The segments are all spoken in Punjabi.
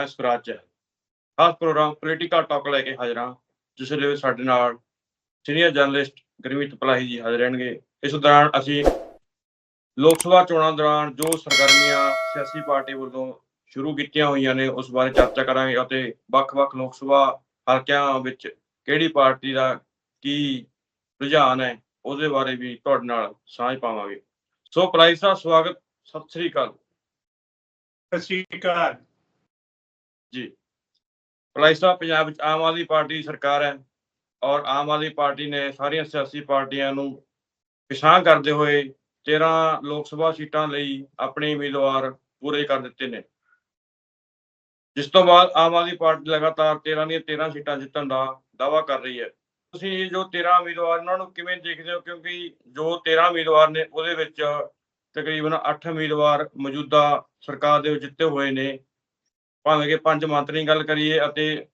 ਮੈਂ ਸਵਰਾਜ ਚ ਖਾਸ ਪ੍ਰੋਗਰਾਮ ਪੋਲੀਟੀਕਲ ਟਾਕ ਲੈ ਕੇ ਹਾਜ਼ਰ ਹਾਂ, ਜਿਸ ਦੇ ਵਿੱਚ ਸਾਡੇ ਨਾਲ ਸੀਨੀਅਰ ਜਰਨਲਿਸਟ ਗੁਰਮੀਤ ਪਲਾਹੀ ਜੀ ਹਾਜ਼ਰ ਰਹਿਣਗੇ। ਇਸ ਦੌਰਾਨ ਅਸੀਂ ਲੋਕ ਸਭਾ ਚੋਣਾਂ ਦੌਰਾਨ ਜੋ ਸਰਗਰਮੀਆਂ ਸਿਆਸੀ ਪਾਰਟੀ ਵੱਲੋਂ ਸ਼ੁਰੂ ਕੀਤੀਆਂ ਹੋਈਆਂ ਨੇ, ਉਸ ਬਾਰੇ ਚਰਚਾ ਕਰਾਂਗੇ ਅਤੇ ਵੱਖ-ਵੱਖ ਲੋਕ ਸਭਾ ਹਲਕਿਆਂ ਵਿੱਚ ਕਿਹੜੀ ਪਾਰਟੀ ਦਾ ਕੀ ਰੁਝਾਨ ਹੈ, ਉਹਦੇ ਬਾਰੇ ਵੀ ਤੁਹਾਡੇ ਨਾਲ ਸਾਂਝ ਪਾਵਾਂਗੇ। ਸੋ ਪਲਾਹੀ ਸਾਹਿਬ ਸਵਾਗਤ, ਸਤਿ ਸ੍ਰੀ ਅਕਾਲ। ਸਤਿ ਸ਼੍ਰੀ ਅਕਾਲ। ਜੀ। ਪਲਾਈ ਸਾਹਿਬ, ਪੰਜਾਬ ਵਿੱਚ ਆਮ ਆਦਮੀ ਪਾਰਟੀ ਦੀ ਸਰਕਾਰ ਹੈ ਔਰ ਆਮ ਆਦਮੀ ਪਾਰਟੀ ਨੇ ਸਾਰੀਆਂ ਸਿਆਸੀ ਪਾਰਟੀਆਂ ਨੂੰ ਪਿਛਾਂਹ ਕਰਦੇ ਹੋਏ 13 ਲੋਕ ਸਭਾ ਸੀਟਾਂ ਲਈ ਆਪਣੇ ਉਮੀਦਵਾਰ ਪੂਰੇ ਕਰ ਦਿੱਤੇ ਨੇ। ਜਿਸ ਤੋਂ ਬਾਅਦ ਆਮ ਆਦਮੀ ਪਾਰਟੀ ਲਗਾਤਾਰ 13 ਦੀਆਂ 13 ਸੀਟਾਂ ਜਿੱਤਣ ਦਾ ਦਾਅਵਾ ਕਰ ਰਹੀ ਹੈ। ਤੁਸੀਂ ਜੋ 13 ਉਮੀਦਵਾਰ ਉਹਨਾਂ ਨੂੰ ਕਿਵੇਂ ਦੇਖਦੇ ਹੋ? ਕਿਉਂਕਿ ਜੋ 13 ਉਮੀਦਵਾਰ ਨੇ, ਉਹਦੇ ਵਿੱਚ ਤਕਰੀਬਨ 8 ਉਮੀਦਵਾਰ ਮੌਜੂਦਾ ਸਰਕਾਰ ਦੇ ਜਿੱਤੇ ਹੋਏ ਨੇ। ਭਾਵੇਂ ਕਿ ਪੰਜ ਮੰਤਰੀ ਗੱਲ ਕਰੀਏ ਅਤੇ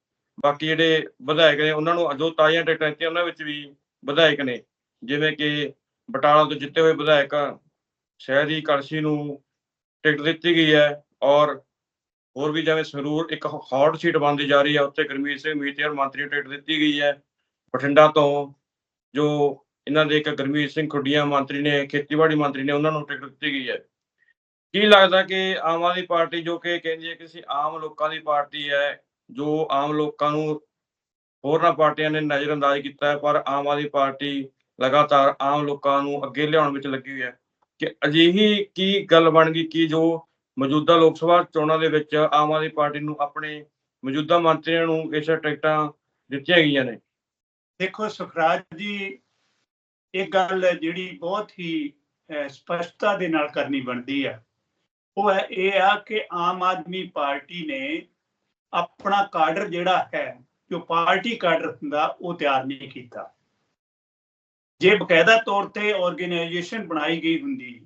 ਬਾਕੀ ਜਿਹੜੇ ਵਿਧਾਇਕ ਨੇ, ਉਹਨਾਂ ਨੂੰ ਜੋ ਤਾਜ਼ੀਆਂ ਟਿਕਟਾਂ ਦਿੱਤੀਆਂ ਉਹਨਾਂ ਵਿੱਚ ਵੀ ਵਿਧਾਇਕ ਨੇ, ਜਿਵੇਂ ਕਿ ਬਟਾਲਾ ਤੋਂ ਜਿੱਤੇ ਹੋਏ ਵਿਧਾਇਕ ਸ਼ਹਿਰੀ ਕਲਸੀ ਨੂੰ ਟਿਕਟ ਦਿੱਤੀ ਗਈ ਹੈ ਔਰ ਹੋਰ ਵੀ ਜਿਵੇਂ ਸੰਗਰੂਰ ਇੱਕ ਹੌਟ ਸੀਟ ਬਣਦੀ ਜਾ ਰਹੀ ਹੈ, ਉੱਥੇ ਗੁਰਮੀਤ ਸਿੰਘ ਮੀਤੇਰ ਮੰਤਰੀ ਨੂੰ ਟਿਕਟ ਦਿੱਤੀ ਗਈ ਹੈ। ਬਠਿੰਡਾ ਤੋਂ ਜੋ ਇਹਨਾਂ ਦੇ ਇੱਕ ਗੁਰਮੀਤ ਸਿੰਘ ਖੁੱਡੀਆਂ ਮੰਤਰੀ ਨੇ, ਖੇਤੀਬਾੜੀ ਮੰਤਰੀ ਨੇ, ਉਹਨਾਂ ਨੂੰ ਟਿਕਟ ਦਿੱਤੀ ਗਈ ਹੈ। ਕੀ ਲੱਗਦਾ ਕਿ ਆਮ ਆਦਮੀ ਪਾਰਟੀ ਜੋ ਕਿ ਕਹਿੰਦੀ ਹੈ ਕਿ ਅਸੀਂ ਆਮ ਲੋਕਾਂ ਦੀ ਪਾਰਟੀ ਹੈ, ਜੋ ਆਮ ਲੋਕਾਂ ਨੂੰ ਹੋਰਨਾਂ ਪਾਰਟੀਆਂ ਨੇ ਨਜ਼ਰਅੰਦਾਜ਼ ਕੀਤਾ ਹੈ, ਪਰ ਆਮ ਆਦਮੀ ਪਾਰਟੀ ਲਗਾਤਾਰ ਆਮ ਲੋਕਾਂ ਨੂੰ ਅੱਗੇ ਲਿਆਉਣ ਵਿੱਚ ਲੱਗੀ ਹੋਈ ਹੈ। ਕਿ ਅਜਿਹੀ ਕੀ ਗੱਲ ਬਣ ਗਈ ਕਿ ਜੋ ਮੌਜੂਦਾ ਲੋਕ ਸਭਾ ਚੋਣਾਂ ਦੇ ਵਿੱਚ ਆਮ ਆਦਮੀ ਪਾਰਟੀ ਨੂੰ ਆਪਣੇ ਮੌਜੂਦਾ ਮੰਤਰੀਆਂ ਨੂੰ ਇਸ ਟਿਕਟਾਂ ਦਿੱਤੀਆਂ ਗਈਆਂ ਨੇ? ਦੇਖੋ, ਸੁਖਰਾਜ ਜੀ, ਇਹ ਗੱਲ ਜਿਹੜੀ ਬਹੁਤ ਹੀ ਸਪਸ਼ਟਤਾ ਦੇ ਨਾਲ ਕਰਨੀ ਬਣਦੀ ਹੈ ਉਹ ਹੈ, ਇਹ ਆ ਕਿ ਆਮ ਆਦਮੀ ਪਾਰਟੀ ਨੇ ਆਪਣਾ ਕਾਡਰ ਜਿਹੜਾ ਹੈ, ਜੋ ਪਾਰਟੀ ਕਾਡਰ ਹੁੰਦਾ, ਉਹ ਤਿਆਰ ਨਹੀਂ ਕੀਤਾ। ਜੇ ਬਕਾਇਦਾ ਤੌਰ ਤੇ ਆਰਗੇਨਾਈਜੇਸ਼ਨ ਬਣਾਈ ਗਈ ਹੁੰਦੀ,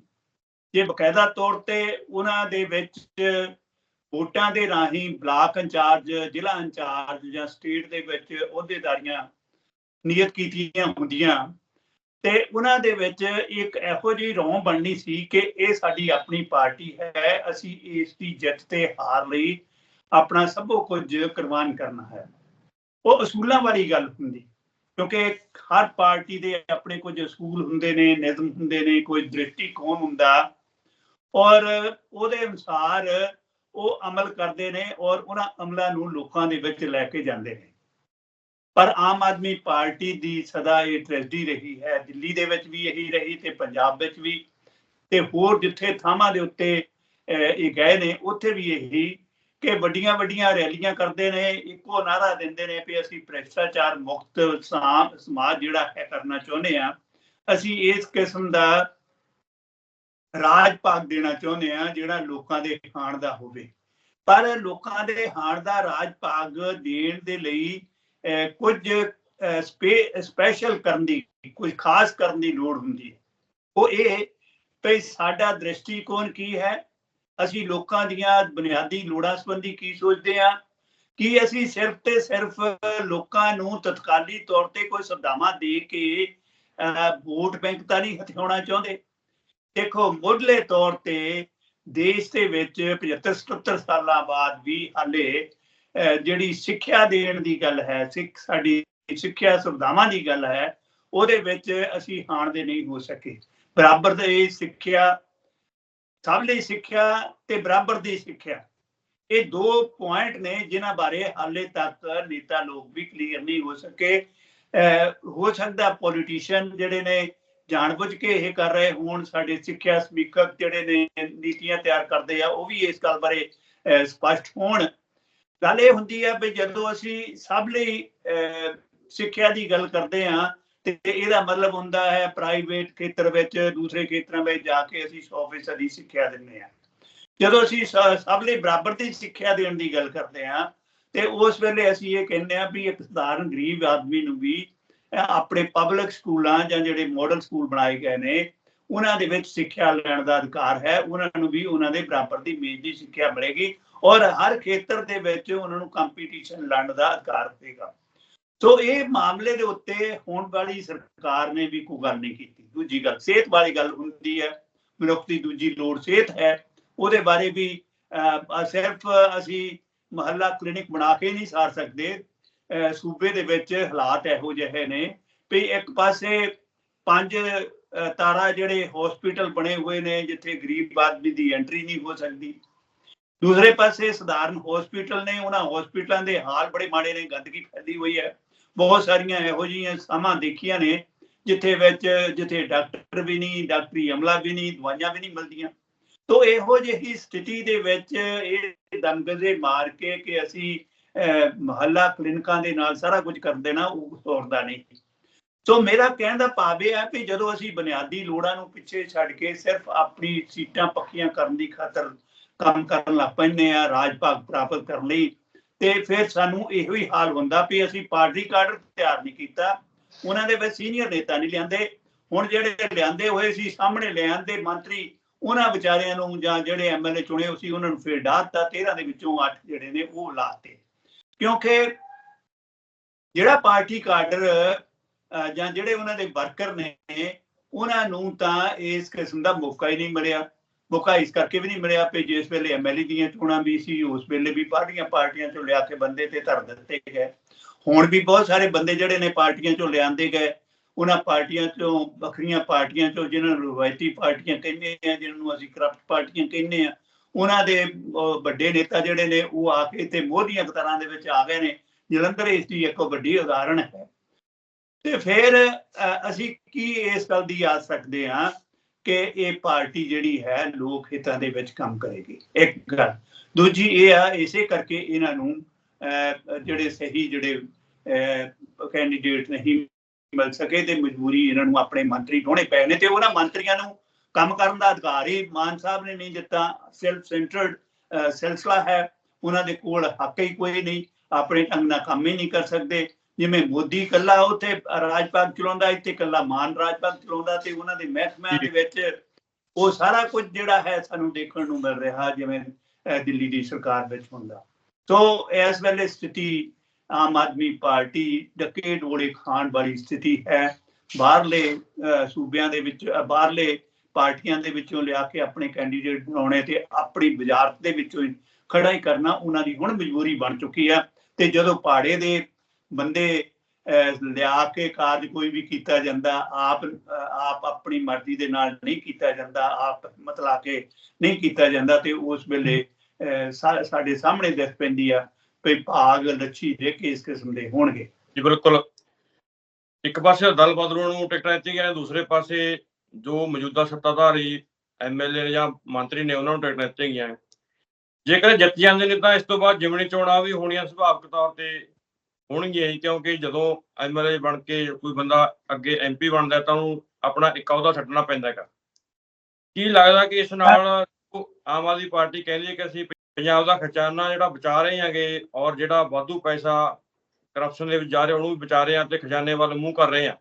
ਜੇ ਬਕਾਇਦਾ ਤੌਰ ਤੇ ਉਹਨਾਂ ਦੇ ਵਿੱਚ ਵੋਟਾਂ ਦੇ ਰਾਹੀਂ ਬਲਾਕ ਇੰਚਾਰਜ, ਜ਼ਿਲ੍ਹਾ ਇੰਚਾਰਜ ਜਾਂ ਸਟੇਟ ਦੇ ਵਿੱਚ ਅਹੁਦੇਦਾਰੀਆਂ ਨਿਯਤ ਕੀਤੀਆਂ ਹੁੰਦੀਆਂ ਤੇ ਉਹਨਾਂ ਦੇ ਵਿੱਚ ਇੱਕ ਇਹੋ ਜਿਹੀ ਰੋਂ ਬਣਨੀ ਸੀ ਕਿ ਇਹ ਸਾਡੀ ਆਪਣੀ ਪਾਰਟੀ ਹੈ, ਅਸੀਂ ਇਸ ਦੀ ਜਿੱਤ ਤੇ ਹਾਰ ਲਈ, ਆਪਣਾ ਸਭੋ ਕੁਝ ਕੁਰਬਾਨ ਕਰਨਾ ਹੈ। ਉਹ ਅਸੂਲਾਂ ਵਾਲੀ ਗੱਲ ਹੁੰਦੀ, ਕਿਉਂਕਿ ਹਰ ਪਾਰਟੀ ਦੇ ਆਪਣੇ ਕੁਝ ਅਸੂਲ ਹੁੰਦੇ ਨੇ, ਨਿਯਮ ਹੁੰਦੇ ਨੇ, ਕੋਈ ਦ੍ਰਿਸ਼ਟੀਕੋਣ ਹੁੰਦਾ ਔਰ ਉਹਦੇ ਅਨੁਸਾਰ ਉਹ ਅਮਲ ਕਰਦੇ ਨੇ ਔਰ ਉਹਨਾਂ ਅਮਲਾਂ ਨੂੰ ਲੋਕਾਂ ਦੇ ਵਿੱਚ ਲੈ ਕੇ ਜਾਂਦੇ ਨੇ। ਪਰ ਆਮ ਆਦਮੀ ਪਾਰਟੀ ਦੀ ਸਦਾ ਇਹ ਟ੍ਰੈਜਡੀ ਰਹੀ ਹੈ। ਦਿੱਲੀ ਦੇ ਵਿੱਚ ਵੀ ਇਹੀ ਰਹੀ ਤੇ ਪੰਜਾਬ ਵਿੱਚ ਵੀ। ਤੇ ਹੋਰ ਜਿੱਥੇ ਥਾਵਾਂ ਦੇ ਉੱਤੇ ਇਹ ਗਏ ਨੇ, ਉੱਥੇ ਵੀ ਇਹੀ ਕਿ ਵੱਡੀਆਂ ਵੱਡੀਆਂ ਰੈਲੀਆਂ ਕਰਦੇ ਨੇ, ਇੱਕੋ ਨਾਰਾ ਦਿੰਦੇ ਨੇ ਵੀ ਅਸੀਂ ਭ੍ਰਿਸ਼ਟਾਚਾਰ ਮੁਕਤ ਸਮਾਜ ਜਿਹੜਾ ਹੈ ਕਰਨਾ ਚਾਹੁੰਦੇ ਆ ਅਸੀਂ ਇਸ ਕਿਸਮ ਦਾ ਰਾਜ ਭਾਗ ਦੇਣਾ ਚਾਹੁੰਦੇ ਆ ਜਿਹੜਾ ਲੋਕਾਂ ਦੇ ਖਾਣ ਦਾ ਹੋਵੇ। ਪਰ ਲੋਕਾਂ ਦੇ ਹਾਣ ਦਾ ਰਾਜ ਭਾਗ ਦੇਣ ਦੇ ਲਈ ਕੁਝ ਸਪੈਸ਼ਲ ਕਰਨ ਦੀ ਕੁਝ ਖਾਸ ਕਰਨ ਦੀ ਲੋੜ ਹੁੰਦੀ ਹੈ। ਉਹ ਇਹ ਵੀ ਸਾਡਾ ਦ੍ਰਿਸ਼ਟੀਕੋਣ ਕੀ ਹੈ? ਅਸੀਂ ਲੋਕਾਂ ਦੀਆਂ ਬੁਨਿਆਦੀ ਲੋੜਾਂ ਸੰਬੰਧੀ ਕੀ ਸੋਚਦੇ ਆ ਕੀ ਅਸੀਂ ਸਿਰਫ ਤੇ ਸਿਰਫ ਲੋਕਾਂ ਨੂੰ ਤਤਕਾਲੀ ਤੌਰ ਤੇ ਕੋਈ ਸੁਵਿਧਾਵਾਂ ਦੇ ਕੇ ਅਹ, ਵੋਟ ਬੈਂਕ ਤਾਂ ਨਹੀਂ ਹਥਿਆਉਣਾ ਚਾਹੁੰਦੇ? ਦੇਖੋ ਮੁੱਢਲੇ ਤੌਰ ਤੇ ਦੇਸ਼ ਦੇ ਵਿੱਚ 75 77 ਸਾਲਾਂ ਬਾਅਦ ਵੀ ਹਾਲੇ ਜਿਹੜੀ ਸਿੱਖਿਆ ਦੇਣ ਦੀ ਗੱਲ ਹੈ ਸਿੱਖ ਸਾਡੀ ਸਿੱਖਿਆ ਸੁਵਿਧਾਵਾਂ ਦੀ ਗੱਲ ਹੈ ਉਹਦੇ ਵਿੱਚ ਅਸੀਂ ਹਾਣ ਦੇ ਨਹੀਂ ਹੋ ਸਕੇ। ਬਰਾਬਰ ਦੀ ਸਿੱਖਿਆ ਸਭ ਲਈ ਸਿੱਖਿਆ ਤੇ ਬਰਾਬਰ ਦੀ ਸਿੱਖਿਆ। ਇਹ ਦੋ ਪੁਆਇੰਟ ਨੇ ਜਿਨ੍ਹਾਂ ਬਾਰੇ ਹਾਲੇ ਤੱਕ ਨੇਤਾ ਲੋਕ ਵੀ ਕਲੀਅਰ ਨਹੀਂ ਹੋ ਸਕੇ। ਅਹ, ਹੋ ਸਕਦਾ ਪੋਲੀਟੀਸ਼ੀਅਨ ਜਿਹੜੇ ਨੇ ਜਾਣਬੁੱਝ ਕੇ ਇਹ ਕਰ ਰਹੇ ਹੋਣ ਸਾਡੇ ਸਿੱਖਿਆ ਸਮੀਖਕ ਜਿਹੜੇ ਨੇ ਨੀਤੀਆਂ ਤਿਆਰ ਕਰਦੇ ਆ ਉਹ ਵੀ ਇਸ ਗੱਲ ਬਾਰੇ ਅਹ, ਸਪਸ਼ਟ ਹੋਣ। ਗੱਲ ਇਹ ਹੁੰਦੀ ਹੈ ਵੀ ਜਦੋਂ ਅਸੀਂ ਸਭ ਲਈ ਅਹ, ਸਿੱਖਿਆ ਦੀ ਗੱਲ ਕਰਦੇ ਹਾਂ ਤੇ ਇਹਦਾ ਮਤਲਬ ਹੁੰਦਾ ਹੈ ਪ੍ਰਾਈਵੇਟ ਖੇਤਰ ਵਿੱਚ ਦੂਸਰੇ ਖੇਤਰਾਂ ਵਿੱਚ ਜਾ ਕੇ ਅਸੀਂ 100% ਦੀ ਸਿੱਖਿਆ ਦਿੰਦੇ ਹਾਂ। ਜਦੋਂ ਅਸੀਂ ਸਭ ਲਈ ਬਰਾਬਰ ਦੀ ਸਿੱਖਿਆ ਦੇਣ ਦੀ ਗੱਲ ਕਰਦੇ ਹਾਂ ਤੇ ਉਸ ਵੇਲੇ ਅਸੀਂ ਇਹ ਕਹਿੰਦੇ ਹਾਂ ਵੀ ਇੱਕ ਸਧਾਰਨ ਗਰੀਬ ਆਦਮੀ ਨੂੰ ਵੀ ਆਪਣੇ ਪਬਲਿਕ ਸਕੂਲਾਂ ਜਾਂ ਜਿਹੜੇ ਮਾਡਲ ਸਕੂਲ ਬਣਾਏ ਗਏ ਨੇ ਉਹਨਾਂ ਦੇ ਵਿੱਚ ਸਿੱਖਿਆ ਲੈਣ ਦਾ ਅਧਿਕਾਰ ਹੈ ਉਹਨਾਂ ਨੂੰ ਵੀ ਉਹਨਾਂ ਦੇ ਬਰਾਬਰ ਦੀ ਮੇਜ਼ ਦੀ ਸਿੱਖਿਆ ਮਿਲੇਗੀ। ਔਰ ਹਰ ਖੇਤਰ ਦੇ ਵਿੱਚ ਉਹਨਾਂ ਨੂੰ ਕੰਪੀਟੀਸ਼ਨ ਲੜਨ ਦਾ ਅਧਿਕਾਰ ਹੋਵੇਗਾ ਸੋ ਇਹ ਮਾਮਲੇ ਦੇ ਉੱਤੇ ਹੋਣ ਵਾਲੀ ਸਰਕਾਰ ਨੇ ਵੀ ਕੋਈ ਗੱਲ ਨਹੀਂ ਕੀਤੀ। ਦੂਜੀ ਗੱਲ, ਸਿਹਤ ਬਾਰੇ ਗੱਲ ਹੁੰਦੀ ਹੈ। ਮਨੁੱਖ ਦੀ ਦੂਜੀ ਲੋੜ ਸਿਹਤ ਹੈ। ਉਹਦੇ ਬਾਰੇ ਵੀ ਸਿਰਫ ਅਸੀਂ ਮਹੱਲਾ ਕਲੀਨਿਕ ਬਣਾ ਕੇ ਨਹੀਂ ਸਾਰ ਸਕਦੇ। ਸੂਬੇ ਦੇ ਵਿੱਚ ਹਾਲਾਤ ਇਹੋ ਜਿਹੇ ਨੇ ਵੀ ਇੱਕ ਪਾਸੇ ਪੰਜ ਤਾਰਾ ਜਿਹੜੇ ਹਸਪੀਟਲ ਬਣੇ ਹੋਏ ਨੇ, ਜਿੱਥੇ ਗਰੀਬ ਆਦਮੀ ਦੀ ਐਂਟਰੀ ਨਹੀਂ ਹੋ ਸਕਦੀ। ਦੂਸਰੇ ਪਾਸੇ ਸਧਾਰਨ ਹਸਪੀਟਲ ਨੇ ਉਹਨਾਂ ਹਸਪੀਟਲਾਂ ਦੇ ਹਾਲ ਬੜੇ ਮਾੜੇ ਨੇ ਗੰਦਗੀ ਫੈਲੀ ਹੋਈ ਹੈ। ਬਹੁਤ ਸਾਰੀਆਂ ਇਹੋ ਜਿਹੀਆਂ ਸਮਾਂ ਦੇਖੀਆਂ ਨੇ ਜਿੱਥੇ ਵਿੱਚ ਜਿੱਥੇ ਡਾਕਟਰ ਵੀ ਨਹੀਂ ਡਾਕਟਰੀ ਅਮਲਾ ਵੀ ਨਹੀਂ ਦਵਾਈਆਂ ਵੀ ਨਹੀਂ ਮਿਲਦੀਆਂ। ਤੋ ਇਹੋ ਜਿਹੀ ਸਥਿਤੀ ਦੇ ਵਿੱਚ ਇਹ ਦੰਗਜ਼ੇ ਮਾਰ ਕੇ ਕਿ ਅਸੀਂ ਅਹ, ਮੁਹੱਲਾ ਕਲੀਨਿਕਾਂ ਦੇ ਨਾਲ ਸਾਰਾ ਕੁਝ ਕਰ ਦੇਣਾ ਉਹ ਤੋਰਦਾ ਨਹੀਂ। ਸੋ ਮੇਰਾ ਕਹਿਣ ਦਾ ਭਾਵ ਇਹ ਹੈ ਕਿ ਜਦੋਂ ਅਸੀਂ ਬੁਨਿਆਦੀ ਲੋੜਾਂ ਨੂੰ ਪਿੱਛੇ ਛੱਡ ਕੇ ਸਿਰਫ ਆਪਣੀ ਸੀਟਾਂ ਪੱਕੀਆਂ ਕਰਨ ਦੀ ਖਾਤਰ ਕੰਮ ਕਰਨ ਲੱਗ ਪੈਂਦੇ ਆ, ਰਾਜ ਭਾਗ ਪ੍ਰਾਪਤ ਕਰਨ ਲਈ। ਤੇ ਫਿਰ ਸਾਨੂੰ ਇਹੋ ਹੀ ਹਾਲ ਹੁੰਦਾ ਵੀ ਅਸੀਂ ਪਾਰਟੀ ਕਾਰਡ ਤਿਆਰ ਨਹੀਂ ਕੀਤਾ। ਉਹਨਾਂ ਦੇ ਵਿੱਚ ਸੀਨੀਅਰ ਨੇਤਾ ਨਹੀਂ ਲਿਆਂਦੇ। ਹੁਣ ਜਿਹੜੇ ਲਿਆਂਦੇ ਹੋਏ ਸੀ, ਸਾਹਮਣੇ ਲਿਆਂਦੇ ਮੰਤਰੀ, ਉਹਨਾਂ ਵਿਚਾਰਿਆਂ ਨੂੰ ਜਾਂ ਜਿਹੜੇ ਐਮਐਲਏ ਚੁਣੇ ਹੋਏ ਸੀ, ਉਹਨਾਂ ਨੂੰ ਫਿਰ ਡਾਹਤਾ 13 ਦੇ ਵਿੱਚੋਂ 8 ਜਿਹੜੇ ਨੇ, ਉਹ ਲਾਤੇ। ਕਿਉਂਕਿ ਜਿਹੜਾ ਪਾਰਟੀ ਕਾਡਰ ਜਾਂ ਜਿਹੜੇ ਉਹਨਾਂ ਦੇ ਵਰਕਰ ਨੇ, ਉਹਨਾਂ ਨੂੰ ਤਾਂ ਇਸ ਕਿਸਮ ਦਾ ਮੌਕਾ ਹੀ ਨਹੀਂ ਮਿਲਿਆ। ਮੌਕਾ ਇਸ ਕਰਕੇ ਵੀ ਨਹੀਂ ਮਿਲਿਆ ਕਿ ਜਿਸ ਵੇਲੇ ਐਮਐਲਏ ਦੀਆਂ ਚੋਣਾਂ ਵੀ ਸੀ ਉਸ ਵੇਲੇ ਵੀ ਪਾਰਟੀਆਂ ਪਾਰਟੀਆਂ ਚੋਂ ਲਿਆ ਕੇ ਬੰਦੇ ਤੇ ਧਰ ਦਿੱਤੇ ਗਏ। ਹੁਣ ਵੀ ਬਹੁਤ ਸਾਰੇ ਬੰਦੇ ਜਿਹੜੇ ਨੇ ਪਾਰਟੀਆਂ ਚੋਂ ਲਿਆਂਦੇ ਗਏ। ਉਹਨਾਂ ਪਾਰਟੀਆਂ ਚੋਂ ਵੱਖਰੀਆਂ ਪਾਰਟੀਆਂ ਚੋਂ ਜਿਨ੍ਹਾਂ ਨੂੰ ਰਵਾਇਤੀ ਪਾਰਟੀਆਂ ਕਹਿੰਦੇ ਆ ਜਿਨ੍ਹਾਂ ਨੂੰ ਅਸੀਂ ਕਰਪਟ ਪਾਰਟੀਆਂ ਕਹਿੰਦੇ ਆ ਉਹਨਾਂ ਦੇ ਅਹ, ਵੱਡੇ ਨੇਤਾ ਜਿਹੜੇ ਨੇ ਉਹ ਆ ਕੇ ਤੇ ਮੋਹਦੀਆਂ ਕਤਾਰਾਂ ਦੇ ਵਿੱਚ ਆ ਗਏ ਨੇ। ਜਲੰਧਰ ਇਸ ਦੀ ਇੱਕ ਵੱਡੀ ਉਦਾਹਰਣ ਹੈ। ਤੇ ਫਿਰ ਅਸੀਂ ਕੀ ਇਸ ਗੱਲ ਦੀ ਯਾਦ ਸਕਦੇ ਹਾਂ? ਕਿ ਇਹ ਪਾਰਟੀ ਜਿਹੜੀ ਹੈ ਲੋਕ ਹਿੱਤਾਂ ਦੇ ਵਿੱਚ ਕੰਮ ਕਰੇਗੀ। ਇੱਕ ਗੱਲ। ਦੂਜੀ ਇਹ ਆ ਇਸੇ ਕਰਕੇ ਇਹਨਾਂ ਨੂੰ ਅਹ, ਜਿਹੜੇ ਸਹੀ ਜਿਹੜੇ ਕੈਂਡੀਡੇਟ ਨਹੀਂ ਮਿਲ ਸਕੇ ਤੇ ਮਜਬੂਰੀ ਇਹਨਾਂ ਨੂੰ ਆਪਣੇ ਮੰਤਰੀ ਢੋਣੇ ਪਏ ਨੇ ਤੇ ਉਹਨਾਂ ਮੰਤਰੀਆਂ ਨੂੰ ਕੰਮ ਕਰਨ ਦਾ ਅਧਿਕਾਰ ਹੀ ਮਾਨ ਸਾਹਿਬ ਨੇ ਨਹੀਂ ਦਿੱਤਾ। ਸੈਲਫ ਸੈਂਟਰਡ ਸਿਲਸਿਲਾ ਹੈ। ਉਹਨਾਂ ਦੇ ਕੋਲ ਹੱਕ ਹੀ ਕੋਈ ਨਹੀਂ। ਆਪਣੇ ਢੰਗ ਨਾਲ ਕੰਮ ਹੀ ਨਹੀਂ ਕਰ ਸਕਦੇ। ਜਿਵੇਂ ਮੋਦੀ ਕੱਲਾ ਉੱਥੇ ਰਾਜ ਭਾਗ ਚਲਾਉਂਦਾ ਇੱਥੇ ਕੱਲਾ ਮਾਨ ਰਾਜ ਭਾਗ ਚਲਾਉਂਦਾ ਤੇ ਉਹਨਾਂ ਦੇ ਮਹਿਕਮਿਆਂ ਦੇ ਵਿੱਚ ਉਹ ਸਾਰਾ ਕੁਝ ਜਿਹੜਾ ਹੈ ਸਾਨੂੰ ਦੇਖਣ ਨੂੰ ਮਿਲ ਰਿਹਾ ਜਿਵੇਂ ਦਿੱਲੀ ਦੀ ਸਰਕਾਰ ਵਿੱਚ ਹੁੰਦਾ। ਸੋ ਇਸ ਵੇਲੇ ਸਥਿਤੀ ਆਮ ਆਦਮੀ ਪਾਰਟੀ ਡੱਕੇ ਡੋਲੇ ਖਾਣ ਵਾਲੀ ਸਥਿਤੀ ਹੈ। ਬਾਹਰਲੇ ਸੂਬਿਆਂ ਦੇ ਵਿੱਚ ਬਾਹਰਲੇ ਪਾਰਟੀਆਂ ਦੇ ਵਿੱਚੋਂ ਲਿਆ ਕੇ ਆਪਣੇ ਕੈਂਡੀਡੇਟ ਬਣਾਉਣੇ ਤੇ ਆਪਣੀ ਵਜ਼ਾਰਤ ਦੇ ਵਿੱਚੋਂ ਹੀ ਖੜਾ ਹੀ ਕਰਨਾ ਉਹਨਾਂ ਦੀ ਹੁਣ ਮਜਬੂਰੀ ਬਣ ਚੁੱਕੀ ਆ ਤੇ ਜਦੋਂ ਪਾੜੇ ਦੇ ਬੰਦੇ ਲਿਆ ਕੇ ਕਾਰਜ ਕੋਈ ਵੀ ਕੀਤਾ ਜਾਂਦਾ, ਆਪ ਆਪ ਆਪਣੀ ਮਰਜ਼ੀ ਦੇ ਨਾਲ ਨਹੀਂ ਕੀਤਾ ਜਾਂਦਾ, ਆਪ ਮਤਲਾ ਕੇ ਨਹੀਂ ਕੀਤਾ ਜਾਂਦਾ ਤੇ ਉਸ ਵੇਲੇ ਸਾਡੇ ਸਾਹਮਣੇ ਦਿਖ ਪੈਂਦੀ ਆ ਵੀ ਭਾਗ ਲੱਛੀ ਦੇ ਕੇ ਕਿਸਮ ਦੇ ਹੋਣਗੇ। ਜੀ, ਬਿਲਕੁਲ। ਇੱਕ ਪਾਸੇ ਦਲ ਬਦਲੂ ਨੂੰ ਟਿਕਟਾਂ ਦਿੱਤੀਆਂ ਗਈਆਂ ਦੂਸਰੇ ਪਾਸੇ ਜੋ ਮੌਜੂਦਾ ਸੱਤਾਧਾਰੀ ਐਮਐਲਏ ਜਾਂ ਮੰਤਰੀ ਨੇ ਉਹਨਾਂ ਨੂੰ ਟਿਕਟਾਂ ਦਿੱਤੀਆਂ। ਗਈਆਂ ਜੇਕਰ ਜਿੱਤ ਜਾਂਦੇ ਨੇ ਤਾਂ ਇਸ ਤੋਂ ਬਾਅਦ ਜਿਮਣੀ ਚੋਣਾਂ ਵੀ ਹੋਣੀਆਂ ਸੁਭਾਵਿਕ ਤੌਰ ਤੇ ਹੋਣਗੀਆਂ ਕਿਉਂਕਿ ਜਦੋਂ ਐਮਐਲਏ ਬਣ ਕੇ ਕੋਈ ਬੰਦਾ ਅੱਗੇ ਐਮਪੀ ਬਣਦਾ ਤਾਂ ਉਹਨੂੰ ਆਪਣਾ ਇੱਕ ਅਹੁਦਾ ਛੱਡਣਾ ਪੈਂਦਾ ਹੈਗਾ। ਕੀ ਲੱਗਦਾ ਕਿ ਇਸ ਨਾਲ ਆਮ ਆਦਮੀ ਪਾਰਟੀ ਕਹਿੰਦੀ ਹੈ ਕਿ ਅਸੀਂ ਪੰਜਾਬ ਦਾ ਖਜ਼ਾਨਾ ਜਿਹੜਾ ਬਚਾ ਰਹੇ ਹਾਂਗੇ ਔਰ ਜਿਹੜਾ ਵਾਧੂ ਪੈਸਾ ਕਰਪਸ਼ਨ ਦੇ ਵਿੱਚ ਜਾ ਰਿਹਾ, ਉਹਨੂੰ ਵੀ ਬਚਾ ਰਹੇ ਆ ਤੇ ਖਜ਼ਾਨੇ ਵੱਲ ਮੂੰਹ ਕਰ ਰਹੇ ਆ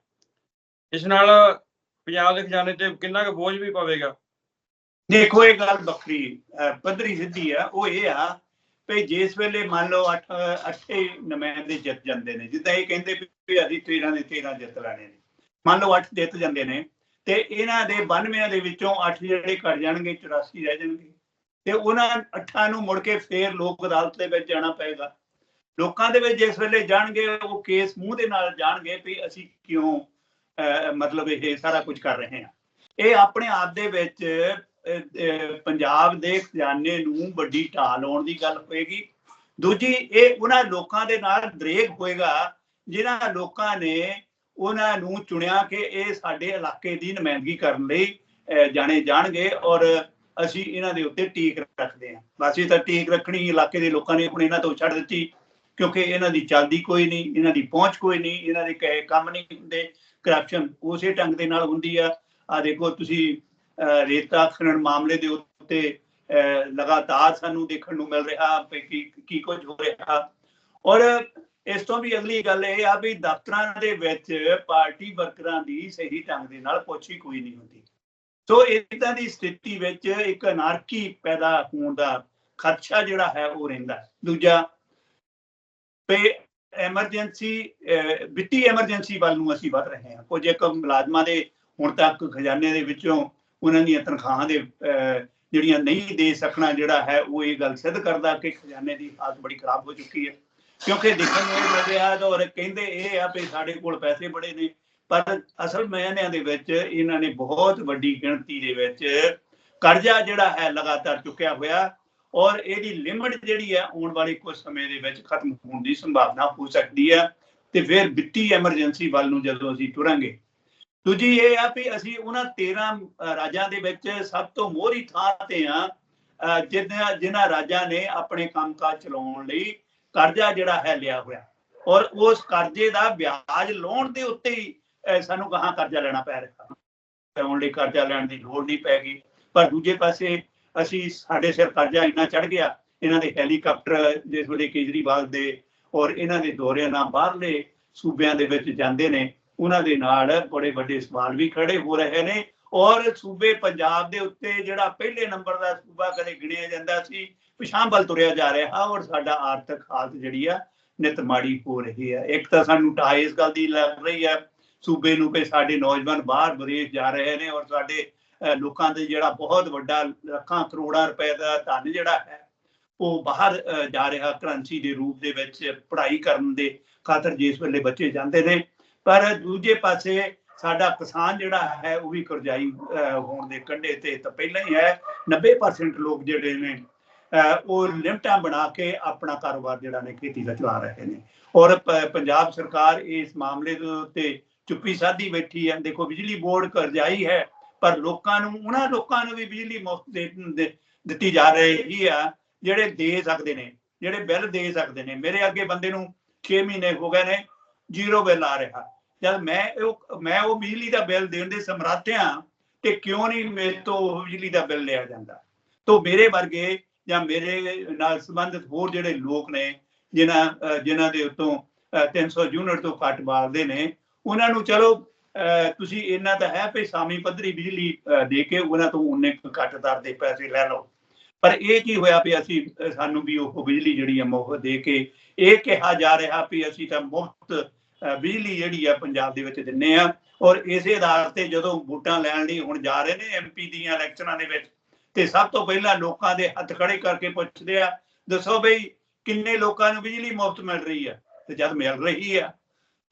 ਇਸ ਨਾਲ ਪੰਜਾਬ ਦੇ ਖਜ਼ਾਨੇ ਤੇ ਕਿੰਨਾ ਕੁ ਬੋਝ ਵੀ ਪਵੇਗਾ? ਦੇਖੋ, ਇਹ ਗੱਲ ਵੱਖਰੀ ਪੱਧਰੀ ਸਿੱਧੀ ਆ, ਉਹ ਇਹ ਆ ਵੀ ਜਿਸ ਵੇਲੇ ਮੰਨ ਲਓ 8 ਅੱਠੇ ਨੁਮਾਇੰਦੇ ਜਿੱਤ ਜਾਂਦੇ ਨੇ ਜਿੱਦਾਂ ਇਹ ਕਹਿੰਦੇ ਵੀ ਅਸੀਂ 13 ਦੇ 13 ਜਿੱਤ ਲੈਣੇ ਨੇ। ਮੰਨ ਲਓ 8 ਜਿੱਤ ਜਾਂਦੇ ਨੇ ਤੇ ਇਹਨਾਂ ਦੇ 92 ਦੇ ਵਿੱਚੋਂ 8 ਜਿਹੜੇ ਘਟ ਜਾਣਗੇ 84 ਰਹਿ ਜਾਣਗੇ। ਤੇ ਉਹਨਾਂ 8 ਨੂੰ ਮੁੜ ਕੇ ਫੇਰ ਲੋਕ ਅਦਾਲਤ ਦੇ ਵਿੱਚ ਜਾਣਾ ਪਏਗਾ। ਲੋਕਾਂ ਦੇ ਵਿੱਚ ਜਿਸ ਵੇਲੇ ਜਾਣਗੇ ਉਹ ਕੇਸ ਮੂੰਹ ਦੇ ਨਾਲ ਜਾਣਗੇ ਵੀ ਅਸੀਂ ਕਿਉਂ ਅਹ, ਮਤਲਬ ਇਹ ਸਾਰਾ ਕੁਝ ਕਰ ਰਹੇ ਹਾਂ। ਇਹ ਆਪਣੇ ਆਪ ਦੇ ਵਿੱਚ ਪੰਜਾਬ ਦੇ ਖਜ਼ਾਨੇ ਨੂੰ ਵੱਡੀ ਢਾਲ ਲਾਉਣ ਦੀ ਗੱਲ ਹੋਏਗੀ। ਦੂਜੀ, ਇਹ ਉਹਨਾਂ ਲੋਕਾਂ ਦੇ ਨਾਲ ਦਰੇਗ ਹੋਏਗਾ, ਜਿਨ੍ਹਾਂ ਲੋਕਾਂ ਨੇ ਉਹਨਾਂ ਨੂੰ ਚੁਣਿਆ ਕਿ ਇਹ ਸਾਡੇ ਇਲਾਕੇ ਦੀ ਨੁਮਾਇੰਦਗੀ ਕਰਨ ਲਈ ਜਾਣੇ ਜਾਣਗੇ ਔਰ ਅਸੀਂ ਇਹਨਾਂ ਦੇ ਉੱਤੇ ਟੀਕ ਰੱਖਦੇ ਹਾਂ। ਬਸ ਇਹ ਤਾਂ ਟੀਕ ਰੱਖਣੀ, ਇਲਾਕੇ ਦੇ ਲੋਕਾਂ ਨੇ ਆਪਣੇ ਇਹਨਾਂ ਤੋਂ ਛੱਡ ਦਿੱਤੀ, ਕਿਉਂਕਿ ਇਹਨਾਂ ਦੀ ਚੱਲਦੀ ਕੋਈ ਨਹੀਂ, ਇਹਨਾਂ ਦੀ ਪਹੁੰਚ ਕੋਈ ਨਹੀਂ, ਇਹਨਾਂ ਦੇ ਕਹੇ ਕੰਮ ਨਹੀਂ ਹੁੰਦੇ ਕਰਪਸ਼ਨ ਉਸੇ ਢੰਗ ਦੇ ਨਾਲ ਹੁੰਦੀ ਆ। ਆ ਦੇਖੋ, ਤੁਸੀਂ ਰੇਤਾ ਖਨਨ ਮਾਮਲੇ ਦੇ ਉੱਤੇ ਲਗਾਤਾਰ ਸਾਨੂੰ ਦੇਖਣ ਨੂੰ ਮਿਲ ਰਿਹਾ ਵੀ ਕੀ ਕੁਝ ਹੋ ਰਿਹਾ। ਔਰ ਇਸ ਤੋਂ ਵੀ ਅਗਲੀ ਗੱਲ ਇਹ ਆ ਵੀ ਦਫ਼ਤਰਾਂ ਦੇ ਵਿੱਚ ਪਾਰਟੀ ਵਰਕਰਾਂ ਦੀ ਸਹੀ ਢੰਗ ਦੇ ਨਾਲ ਪੁੱਛੀ ਕੋਈ ਨਹੀਂ ਹੁੰਦੀ। ਸੋ ਇਦਾਂ ਦੀ ਸਥਿਤੀ ਵਿੱਚ ਇੱਕ ਅਨਾਰਕੀ ਪੈਦਾ ਹੋਣ ਦਾ ਖਰਚਾ ਜਿਹੜਾ ਹੈ ਉਹ ਰਹਿੰਦਾ ਦੂਜਾ ਤੇ ਐਮਰਜੈਂਸੀ ਵਿੱਤੀ ਐਮਰਜੈਂਸੀ ਵੱਲ ਨੂੰ ਅਸੀਂ ਵੱਧ ਰਹੇ ਹਾਂ। ਕੁਝ ਇੱਕ ਮੁਲਾਜ਼ਮਾਂ ਦੇ ਹੁਣ ਤੱਕ ਖਜ਼ਾਨੇ ਦੇ ਵਿੱਚੋਂ ਉਹਨਾਂ ਦੀਆਂ ਤਨਖਾਹਾਂ ਦੇ ਅਹ, ਜਿਹੜੀਆਂ ਨਹੀਂ ਦੇ ਸਕਣਾ ਜਿਹੜਾ ਹੈ ਉਹ ਇਹ ਗੱਲ ਸਿੱਧ ਕਰਦਾ ਕਿ ਖਜ਼ਾਨੇ ਦੀ ਹਾਲਤ ਬੜੀ ਖਰਾਬ ਹੋ ਚੁੱਕੀ ਹੈ। ਕਿਉਂਕਿ ਦੇਖਣ ਨੂੰ ਇਹ ਲੱਗਿਆ ਔਰ ਕਹਿੰਦੇ ਇਹ ਆ ਵੀ ਸਾਡੇ ਕੋਲ ਪੈਸੇ ਬੜੇ ਨੇ ਪਰ ਅਸਲ ਮਾਇਨਿਆਂ ਦੇ ਵਿੱਚ ਇਹਨਾਂ ਨੇ ਬਹੁਤ ਵੱਡੀ ਗਿਣਤੀ ਦੇ ਵਿੱਚ ਕਰਜ਼ਾ ਜਿਹੜਾ ਹੈ ਲਗਾਤਾਰ ਚੁੱਕਿਆ ਹੋਇਆ ਔਰ ਇਹਦੀ ਲਿਮਟ ਜਿਹੜੀ ਹੈ ਆਉਣ ਵਾਲੇ ਕੁਝ ਸਮੇਂ ਦੇ ਵਿੱਚ ਖਤਮ ਹੋਣ ਦੀ ਸੰਭਾਵਨਾ ਹੋ ਸਕਦੀ ਹੈ ਤੇ ਫਿਰ ਵਿੱਤੀ ਐਮਰਜੈਂਸੀ ਵੱਲ ਨੂੰ ਜਦੋਂ ਅਸੀਂ ਤੁਰਾਂਗੇ ਦੂਜੀ ਇਹ ਆ ਵੀ ਅਸੀਂ ਉਹਨਾਂ 13 ਰਾਜਾਂ ਦੇ ਵਿੱਚ ਸਭ ਤੋਂ ਮੋਹਰੀ ਥਾਂ ਤੇ ਆ ਜਿਨ੍ਹਾਂ ਜਿਨ੍ਹਾਂ ਰਾਜਾਂ ਨੇ ਆਪਣੇ ਕੰਮਕਾਜ ਚਲਾਉਣ ਲਈ ਕਰਜ਼ਾ ਜਿਹੜਾ ਹੈ ਲਿਆ ਹੋਇਆ। ਔਰ ਉਸ ਕਰਜ਼ੇ ਦਾ ਵਿਆਜ ਲਾਉਣ ਦੇ ਉੱਤੇ ਹੀ ਸਾਨੂੰ ਕਹਾਂ ਕਰਜ਼ਾ ਲੈਣਾ ਪੈ ਰਿਹਾ। ਕਰਾਉਣ ਲਈ ਕਰਜ਼ਾ ਲੈਣ ਦੀ ਲੋੜ ਨਹੀਂ ਪੈ ਗਈ। ਪਰ ਦੂਜੇ ਪਾਸੇ ਅਸੀਂ, ਸਾਡੇ ਸਿਰ ਕਰਜ਼ਾ ਇੰਨਾ ਚੜ ਗਿਆ, ਇਹਨਾਂ ਦੇ ਹੈਲੀਕਾਪਟਰ ਜਿਸ ਵੇਲੇ ਕੇਜਰੀਵਾਲ ਦੇ ਔਰ ਇਹਨਾਂ ਦੇ ਦੌਰਿਆਂ ਨਾਲ ਬਾਹਰਲੇ ਸੂਬਿਆਂ ਦੇ ਵਿੱਚ ਜਾਂਦੇ ਨੇ ਉਹਨਾਂ ਦੇ ਨਾਲ ਬੜੇ ਵੱਡੇ ਸਵਾਲ ਵੀ ਖੜੇ ਹੋ ਰਹੇ ਨੇ ਔਰ ਸੂਬੇ ਪੰਜਾਬ ਦੇ ਉੱਤੇ ਜਿਹੜਾ ਪਹਿਲੇ ਨੰਬਰ ਦਾ ਸੂਬਾ ਕਦੇ ਗਿਣਿਆ ਜਾਂਦਾ ਸੀ ਪਿਛਾਂ ਵੱਲ ਤੁਰਿਆ ਜਾ ਰਿਹਾ ਔਰ ਸਾਡਾ ਆਰਥਿਕ ਹਾਲਤ ਜਿਹੜੀ ਆ ਨਿਤ ਮਾੜੀ ਹੋ ਰਹੀ ਹੈ। ਇੱਕ ਤਾਂ ਸਾਨੂੰ ਟਾਹ ਇਸ ਗੱਲ ਦੀ ਲੱਗ ਰਹੀ ਹੈ, ਸੂਬੇ ਨੂੰ ਕਿ ਸਾਡੇ ਨੌਜਵਾਨ ਬਾਹਰ ਵਿਦੇਸ਼ ਜਾ ਰਹੇ ਨੇ ਔਰ ਸਾਡੇ ਲੋਕਾਂ ਦੇ ਜਿਹੜਾ ਬਹੁਤ ਵੱਡਾ ਲੱਖਾਂ ਕਰੋੜਾਂ ਰੁਪਏ ਦਾ ਧਨ ਜਿਹੜਾ ਹੈ, ਉਹ ਬਾਹਰ ਜਾ ਰਿਹਾ, ਕਰੰਸੀ ਦੇ ਰੂਪ ਦੇ ਵਿੱਚ ਪੜ੍ਹਾਈ ਕਰਨ ਦੇ ਖਾਤਰ ਜਿਸ ਵੇਲੇ ਬੱਚੇ ਜਾਂਦੇ ਨੇ ਪਰ ਦੂਜੇ ਪਾਸੇ ਸਾਡਾ ਕਿਸਾਨ ਜਿਹੜਾ ਹੈ, ਉਹ ਵੀ ਕਰਜ਼ਾਈ ਹੋਣ ਦੇ ਕੰਢੇ ਤੇ ਤਾਂ ਪਹਿਲਾਂ ਹੀ ਹੈ। 90% ਲੋਕ ਜਿਹੜੇ ਨੇ ਉਹ ਲਿਮਟਾਂ ਬਣਾ ਕੇ ਆਪਣਾ ਕਾਰੋਬਾਰ ਜਿਹੜਾ ਨੇ ਖੇਤੀ ਦਾ ਚਲਾ ਰਹੇ ਨੇ। ਔਰ ਪੰਜਾਬ ਸਰਕਾਰ ਇਸ ਮਾਮਲੇ ਦੇ ਉੱਤੇ ਚੁੱਪੀ ਸਾਧੀ ਬੈਠੀ ਹੈ। ਦੇਖੋ, ਬਿਜਲੀ ਬੋਰਡ ਕਰਜ਼ਾਈ ਹੈ, ਪਰ ਲੋਕਾਂ ਨੂੰ, ਉਹਨਾਂ ਲੋਕਾਂ ਨੂੰ ਵੀ ਬਿਜਲੀ ਮੁਫਤ ਦੇ ਦਿੱਤੀ ਜਾ ਰਹੀ ਆ, ਜਿਹੜੇ ਦੇ ਸਕਦੇ ਨੇ, ਜਿਹੜੇ ਬਿੱਲ ਦੇ ਸਕਦੇ ਨੇ। ਮੇਰੇ ਅੱਗੇ ਬੰਦੇ ਨੂੰ 6 ਮਹੀਨੇ ਹੋ ਗਏ ਨੇ, ਜ਼ੀਰੋ ਬਿੱਲ ਆ ਰਿਹਾ। ਜਦ ਮੈਂ ਉਹ ਮੈਂ ਉਹ ਬਿਜਲੀ ਦਾ ਬਿੱਲ ਦੇਣ ਦੇ ਸਮਰੱਥ ਹਾਂ ਤੇ ਕਿਉਂ ਨਹੀਂ ਮੇਰੇ ਤੋਂ ਬਿਜਲੀ ਦਾ ਬਿੱਲ ਲਿਆ ਜਾਂਦਾ? ਤੋਂ ਮੇਰੇ ਵਰਗੇ ਜਾਂ ਮੇਰੇ ਨਾਲ ਸੰਬੰਧਿਤ ਹੋਰ ਜਿਹੜੇ ਲੋਕ ਨੇ, ਜਿਨ੍ਹਾਂ ਜਿਨ੍ਹਾਂ ਦੇ ਉੱਤੋਂ 300 ਯੂਨਿਟ ਤੋਂ ਘੱਟ ਬਾਲਦੇ ਨੇ, ਉਹਨਾਂ ਨੂੰ ਚਲੋ, ਅਹ, ਤੁਸੀਂ ਇਹਨਾਂ ਤਾਂ ਹੈ ਵੀ ਸਾਮੀ ਪੱਧਰੀ ਬਿਜਲੀ ਦੇ ਕੇ ਉਹਨਾਂ ਤੋਂ ਉਨੇ ਘੱਟ ਦਰ ਦੇ ਪੈਸੇ ਲੈ ਲਓ। ਪਰ ਇਹ ਕੀ ਹੋਇਆ ਵੀ ਅਸੀਂ ਸਾਨੂੰ ਵੀ ਉਹ ਬਿਜਲੀ ਜਿਹੜੀ ਹੈ ਮੁਫਤ ਦੇ ਕੇ ਇਹ ਕਿਹਾ ਜਾ ਰਿਹਾ ਵੀ ਅਸੀਂ ਤਾਂ ਮੁਫਤ ਬਿਜਲੀ ਜਿਹੜੀ ਆ ਪੰਜਾਬ ਦੇ ਵਿੱਚ ਦਿੰਨੇ ਆ। ਔਰ ਇਸੇ ਆਧਾਰ ਤੇ ਜਦੋਂ ਵੋਟਾਂ ਲੈਣ ਲਈ ਹੁਣ ਜਾ ਰਹੇ ਨੇ ਐਮਪੀ ਦੀਆਂ ਇਲੈਕਸ਼ਨਾਂ ਦੇ ਵਿੱਚ, ਤੇ ਸਭ ਤੋਂ ਪਹਿਲਾਂ ਲੋਕਾਂ ਦੇ ਹੱਥ ਖੜੇ ਕਰਕੇ ਪੁੱਛਦੇ ਆ, ਦੱਸੋ ਬਈ ਕਿੰਨੇ ਲੋਕਾਂ ਨੂੰ ਬਿਜਲੀ ਮੁਫਤ ਮਿਲ ਰਹੀ ਆ? ਤੇ ਜਦ ਮਿਲ ਰਹੀ ਆ,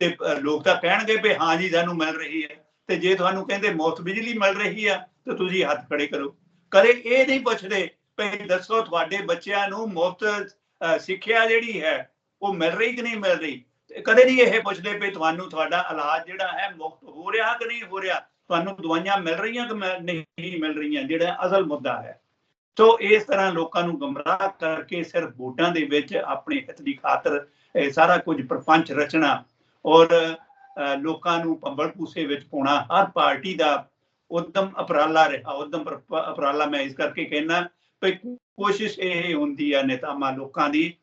ਤੇ ਲੋਕ ਤਾਂ ਕਹਿਣਗੇ ਵੀ ਹਾਂ ਜੀ, ਸਾਨੂੰ ਮਿਲ ਰਹੀ ਹੈ ਤੇ ਜੇ ਤੁਹਾਨੂੰ ਕਹਿੰਦੇ ਮੁਫਤ ਬਿਜਲੀ ਮਿਲ ਰਹੀ ਆ, ਤੇ ਤੁਸੀਂ ਹੱਥ ਖੜੇ ਕਰੋ। ਕਦੇ ਇਹ ਨਹੀਂ ਪੁੱਛਦੇ ਵੀ ਦੱਸੋ ਤੁਹਾਡੇ ਬੱਚਿਆਂ ਨੂੰ ਮੁਫਤ ਸਿੱਖਿਆ ਜਿਹੜੀ ਹੈ, ਉਹ ਮਿਲ ਰਹੀ ਕਿ ਨਹੀਂ ਮਿਲ ਰਹੀ? ਕਦੇ ਨਹੀਂ ਇਹ ਪੁੱਛਦੇ ਵੀ ਤੁਹਾਨੂੰ ਤੁਹਾਡਾ ਇਲਾਜ ਜਿਹੜਾ ਹੈ ਮੁਫਤ ਹੋ ਰਿਹਾ ਕਿ ਨਹੀਂ ਹੋ ਰਿਹਾ? ਤੁਹਾਨੂੰ ਦਵਾਈਆਂ ਮਿਲ ਰਹੀਆਂ ਕਿ ਨਹੀਂ ਮਿਲ ਰਹੀਆਂ? ਜਿਹੜਾ ਅਸਲ ਮੁੱਦਾ ਹੈ। ਸੋ ਇਸ ਤਰ੍ਹਾਂ ਲੋਕਾਂ ਨੂੰ ਗਮਰਾਹ ਕਰਕੇ ਸਿਰਫ ਵੋਟਾਂ ਦੇ ਵਿੱਚ ਆਪਣੇ ਹਿੱਤ ਦੀ ਖਾਤਰ ਇਹ ਸਾਰਾ ਕੁਝ ਪ੍ਰਪੰਚ ਰਚਣਾ ਔਰ ਲੋਕਾਂ ਨੂੰ ਪੰਬਲ ਪੂਸੇ ਵਿੱਚ ਪਾਉਣਾ, ਹਰ ਪਾਰਟੀ ਦਾ ਉਦਮ ਅਪਰਾਲਾ ਰਿਹਾ। ਉਦਮ ਅਪਰਾਲਾ ਮੈਂ ਇਸ ਕਰਕੇ ਕਹਿਣਾ ਵੀ ਕੋਸ਼ਿਸ਼ ਇਹ ਹੁੰਦੀ ਆ ਨੇਤਾਵਾਂ ਲੋਕਾਂ ਦੀ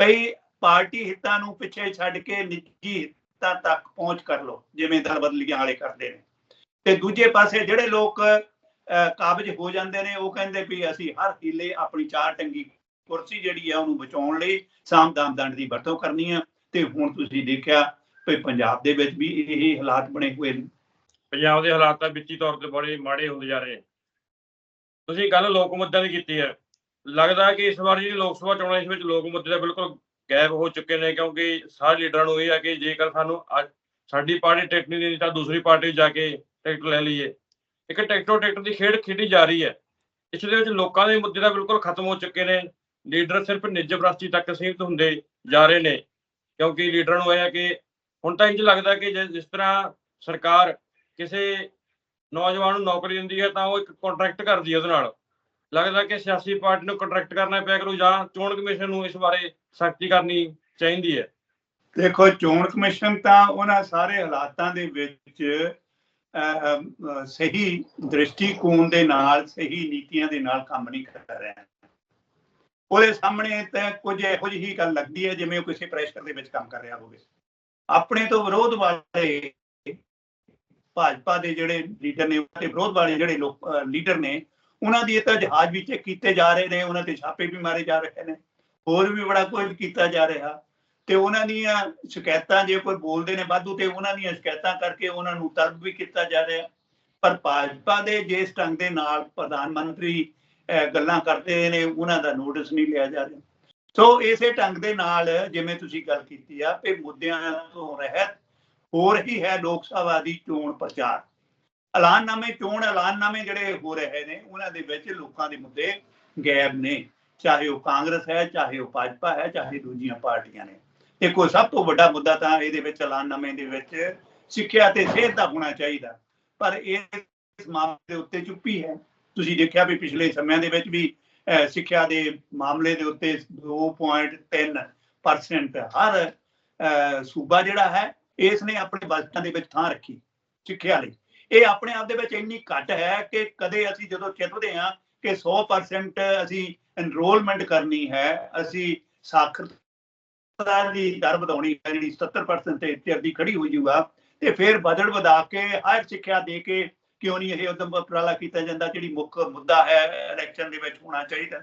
ਭਈ ਪਾਰਟੀ ਹਿੱਤਾਂ ਨੂੰ ਪਿੱਛੇ ਛੱਡ ਕੇ ਨਿੱਜੀ ਹਿੱਤਾਂ ਤੱਕ ਪਹੁੰਚ ਕਰ ਲਓ, ਜਿਵੇਂ ਦਲ ਬਦਲੀਆਂ ਵਾਲੇ ਕਰਦੇ ਨੇ। ਤੇ ਦੂਜੇ ਪਾਸੇ ਜਿਹੜੇ ਲੋਕ ਕਾਬਜ ਹੋ ਜਾਂਦੇ ਨੇ, ਉਹ ਕਹਿੰਦੇ ਵੀ ਅਸੀਂ ਹਰ ਹੀਲੇ ਆਪਣੀ ਚਾਰ ਟੰਗੀ ਕੁਰਸੀ ਜਿਹੜੀ ਆ ਉਹਨੂੰ ਬਚਾਉਣ ਲਈ ਸਾਮ ਦੰਡ ਦੀ ਵਰਤੋਂ ਕਰਨੀ ਆ। ਤੇ ਹੁਣ ਤੁਸੀਂ ਦੇਖਿਆ ਵੀ ਪੰਜਾਬ ਦੇ ਵਿੱਚ ਵੀ ਇਹ ਹਾਲਾਤ ਬਣੇ ਹੋਏ ਨੇ। ਪੰਜਾਬ ਦੇ ਹਾਲਾਤ ਤਾਂ ਵਿੱਤੀ ਤੌਰ ਤੇ ਬੜੇ ਮਾੜੇ ਹੁੰਦੇ ਜਾ ਰਹੇ। ਤੁਸੀਂ ਗੱਲ ਲੋਕ ਮੁੱਦਿਆਂ ਦੀ ਕੀਤੀ ਹੈ ਲੱਗਦਾ ਕਿ ਇਸ ਵਾਰ ਜਿਹੜੀ ਲੋਕ ਸਭਾ ਚੋਣਾਂ ਇਸ ਵਿੱਚ ਲੋਕ ਮੁੱਦੇ ਦਾ ਬਿਲਕੁਲ ਗਾਇਬ ਹੋ ਚੁੱਕੇ ਨੇ ਕਿਉਂਕਿ ਸਾਰੇ ਲੀਡਰਾਂ ਨੂੰ ਇਹ ਆ ਕਿ ਜੇਕਰ ਸਾਨੂੰ ਅੱਜ ਸਾਡੀ ਪਾਰਟੀ ਟਿਕਟ ਨਹੀਂ ਦੇਣੀ ਤਾਂ ਦੂਸਰੀ ਪਾਰਟੀ ਜਾ ਕੇ ਟਿਕਟ ਲੈ ਲਈਏ। ਇੱਕ ਟਿਕਟੋ ਟਿਕਟ ਦੀ ਖੇਡ ਖੇਡੀ ਜਾ ਰਹੀ ਹੈ। ਇਸ ਦੇ ਵਿੱਚ ਲੋਕਾਂ ਦੇ ਮੁੱਦੇ ਤਾਂ ਬਿਲਕੁਲ ਖਤਮ ਹੋ ਚੁੱਕੇ ਨੇ। ਲੀਡਰ ਸਿਰਫ ਨਿੱਜ ਪ੍ਰਸਤੀ ਤੱਕ ਸੀਮਿਤ ਹੁੰਦੇ ਜਾ ਰਹੇ ਨੇ। ਕਿਉਂਕਿ ਲੀਡਰਾਂ ਨੂੰ ਇਹ ਹੈ ਕਿ ਹੁਣ ਤਾਂ ਇੰਜ ਲੱਗਦਾ ਕਿ ਜਿ- ਜਿਸ ਤਰ੍ਹਾਂ ਸਰਕਾਰ ਕਿਸੇ ਨੌਜਵਾਨ ਨੂੰ ਨੌਕਰੀ ਦਿੰਦੀ ਹੈ ਤਾਂ ਉਹ ਇੱਕ ਕੰਟਰੈਕਟ ਕਰਦੀ ਹੈ ਉਹਦੇ ਨਾਲ। ਲੱਗਦਾ ਕਿ ਸਿਆਸੀ ਪਾਰਟੀ ਨੂੰ ਕੰਟਰੈਕਟ ਕਰਨਾ ਪਿਆ ਕਰੂ ਜਾਂ ਚੋਣ ਕਮਿਸ਼ਨ ਨੂੰ ਇਸ ਬਾਰੇ ਸਖਤੀ ਕਰਨੀ ਚਾਹੀਦੀ ਹੈ। ਦੇਖੋ, ਚੋਣ ਕਮਿਸ਼ਨ ਤਾਂ ਉਹਨਾਂ ਸਾਰੇ ਹਾਲਾਤਾਂ ਦੇ ਵਿੱਚ ਸਹੀ ਦ੍ਰਿਸ਼ਟੀਕੋਣ ਦੇ ਨਾਲ, ਸਹੀ ਨੀਤੀਆਂ ਦੇ ਨਾਲ ਕੰਮ ਨਹੀਂ ਕਰ ਰਿਹਾ। ਉਹਦੇ ਸਾਹਮਣੇ ਤਾਂ ਕੁਝ ਇਹੋ ਜਿਹੀ ਗੱਲ ਲੱਗਦੀ ਹੈ, ਜਿਵੇਂ ਉਹ ਕਿਸੇ ਪ੍ਰੈਸ਼ਰ ਦੇ ਵਿੱਚ ਕੰਮ ਕਰ ਰਿਹਾ ਹੋਵੇ। ਆਪਣੇ ਤੋਂ ਵਿਰੋਧ ਵਾਲੇ ਭਾਜਪਾ ਦੇ ਜਿਹੜੇ ਲੀਡਰ ਨੇ ਤੇ ਵਿਰੋਧ ਵਾਲੇ ਜਿਹੜੇ ਲੋਕ ਲੀਡਰ ਨੇ ਉਹਨਾਂ ਦੀ ਤਾਂ ਜਹਾਜ਼ ਵੀ ਚੈੱਕ ਕੀਤੇ ਜਾ ਰਹੇ ਨੇ, ਉਹਨਾਂ ਤੇ ਛਾਪੇ ਵੀ ਮਾਰੇ ਜਾ ਰਹੇ ਨੇ, ਹੋਰ ਵੀ ਬੜਾ ਕੁਝ ਕੀਤਾ ਜਾ ਰਿਹਾ। ਤੇ ਉਹਨਾਂ ਦੀਆਂ ਸ਼ਿਕਾਇਤਾਂ ਜੇ ਕੋਈ ਬੋਲਦੇ ਨੇ ਵਾਧੂ, ਤੇ ਉਹਨਾਂ ਦੀਆਂ ਸ਼ਿਕਾਇਤਾਂ ਕਰਕੇ ਉਹਨਾਂ ਨੂੰ ਤਲਬ ਵੀ ਕੀਤਾ ਜਾ ਰਿਹਾ। ਪਰ ਭਾਜਪਾ ਦੇ ਜਿਸ ਢੰਗ ਦੇ ਨਾਲ ਪ੍ਰਧਾਨ ਮੰਤਰੀ ਗੱਲਾਂ ਕਰਦੇ ਨੇ, ਉਹਨਾਂ ਦਾ ਨੋਟਿਸ ਨਹੀਂ ਲਿਆ ਜਾ ਰਿਹਾ। ਸੋ ਇਸੇ ਢੰਗ ਦੇ ਨਾਲ ਜਿਵੇਂ ਤੁਸੀਂ ਗੱਲ ਕੀਤੀ ਆ ਕਿ ਮੁੱਦਿਆਂ ਤੋਂ ਰਹਿਤ ਹੋ ਰਹੀ ਹੈ ਲੋਕ ਸਭਾ ਦੀ ਚੋਣ ਪ੍ਰਚਾਰ। ਐਲਾਨਨਾਮੇ ਚੋਣ ਐਲਾਨਨਾਮੇ ਜਿਹੜੇ ਹੋ ਰਹੇ ਨੇ ਉਹਨਾਂ ਦੇ ਵਿੱਚ ਲੋਕਾਂ ਦੇ ਮੁੱਦੇ ਗੈਬ ਨੇ। ਚਾਹੇ ਉਹ ਕਾਂਗਰਸ ਹੈ ਚਾਹੇ ਉਹ ਭਾਜਪਾ ਹੈ ਚਾਹੇ ਦੂਜੀਆਂ ਪਾਰਟੀਆਂ ਨੇ। ਦੇਖੋ ਸਭ ਤੋਂ ਵੱਡਾ ਮੁੱਦਾ ਤਾਂ ਇਹਦੇ ਵਿੱਚ ਐਲਾਨਨਾਮੇ ਦੇ ਵਿੱਚ ਸਿੱਖਿਆ ਤੇ ਸਿਹਤ ਦਾ ਹੋਣਾ ਚਾਹੀਦਾ। ਪਰ ਇਹ ਇਸ ਮਾਮਲੇ ਦੇ ਉੱਤੇ ਚੁੱਪੀ ਹੈ। ਤੁਸੀਂ ਦੇਖਿਆ ਵੀ ਪਿਛਲੇ ਸਮਿਆਂ ਦੇ ਵਿੱਚ ਵੀ ਅਹ, ਸਿੱਖਿਆ ਦੇ ਮਾਮਲੇ ਦੇ ਉੱਤੇ 2.3% ਹਰ ਅਹ, ਸੂਬਾ ਜਿਹੜਾ ਹੈ ਇਸ ਨੇ ਆਪਣੇ ਬਜਟਾਂ ਦੇ ਵਿੱਚ ਥਾਂ ਰੱਖੀ ਸਿੱਖਿਆ ਲਈ। ਇਹ ਆਪਣੇ ਆਪ ਦੇ ਵਿੱਚ ਇੰਨੀ ਘੱਟ ਹੈ ਕਿ ਕਦੇ ਅਸੀਂ ਜਦੋਂ ਚਿੱਤਦੇ ਹਾਂ ਕਿ 100% ਅਸੀਂ ਐਨਰੋਲਮੈਂਟ ਕਰਨੀ ਹੈ, ਅਸੀਂ ਸਾਖਰਤਾ ਦੀ ਦਰ ਵਧਾਉਣੀ ਹੈ, ਜਿਹੜੀ 70% ਤੇ ਚਿਰ ਦੀ ਖੜੀ ਹੋ ਜਾਊਗਾ ਤੇ ਫਿਰ ਬਜਟ ਵਧਾ ਕੇ ਹਰ ਸਿੱਖਿਆ ਦੇ ਕੇ ਕਿਉਂ ਨਹੀਂ ਇਹ ਉਦਮ ਉਪਰਾਲਾ ਕੀਤਾ ਜਾਂਦਾ, ਜਿਹੜੀ ਮੁੱਖ ਮੁੱਦਾ ਹੈ ਇਲੈਕਸ਼ਨ ਦੇ ਵਿੱਚ ਹੋਣਾ ਚਾਹੀਦਾ।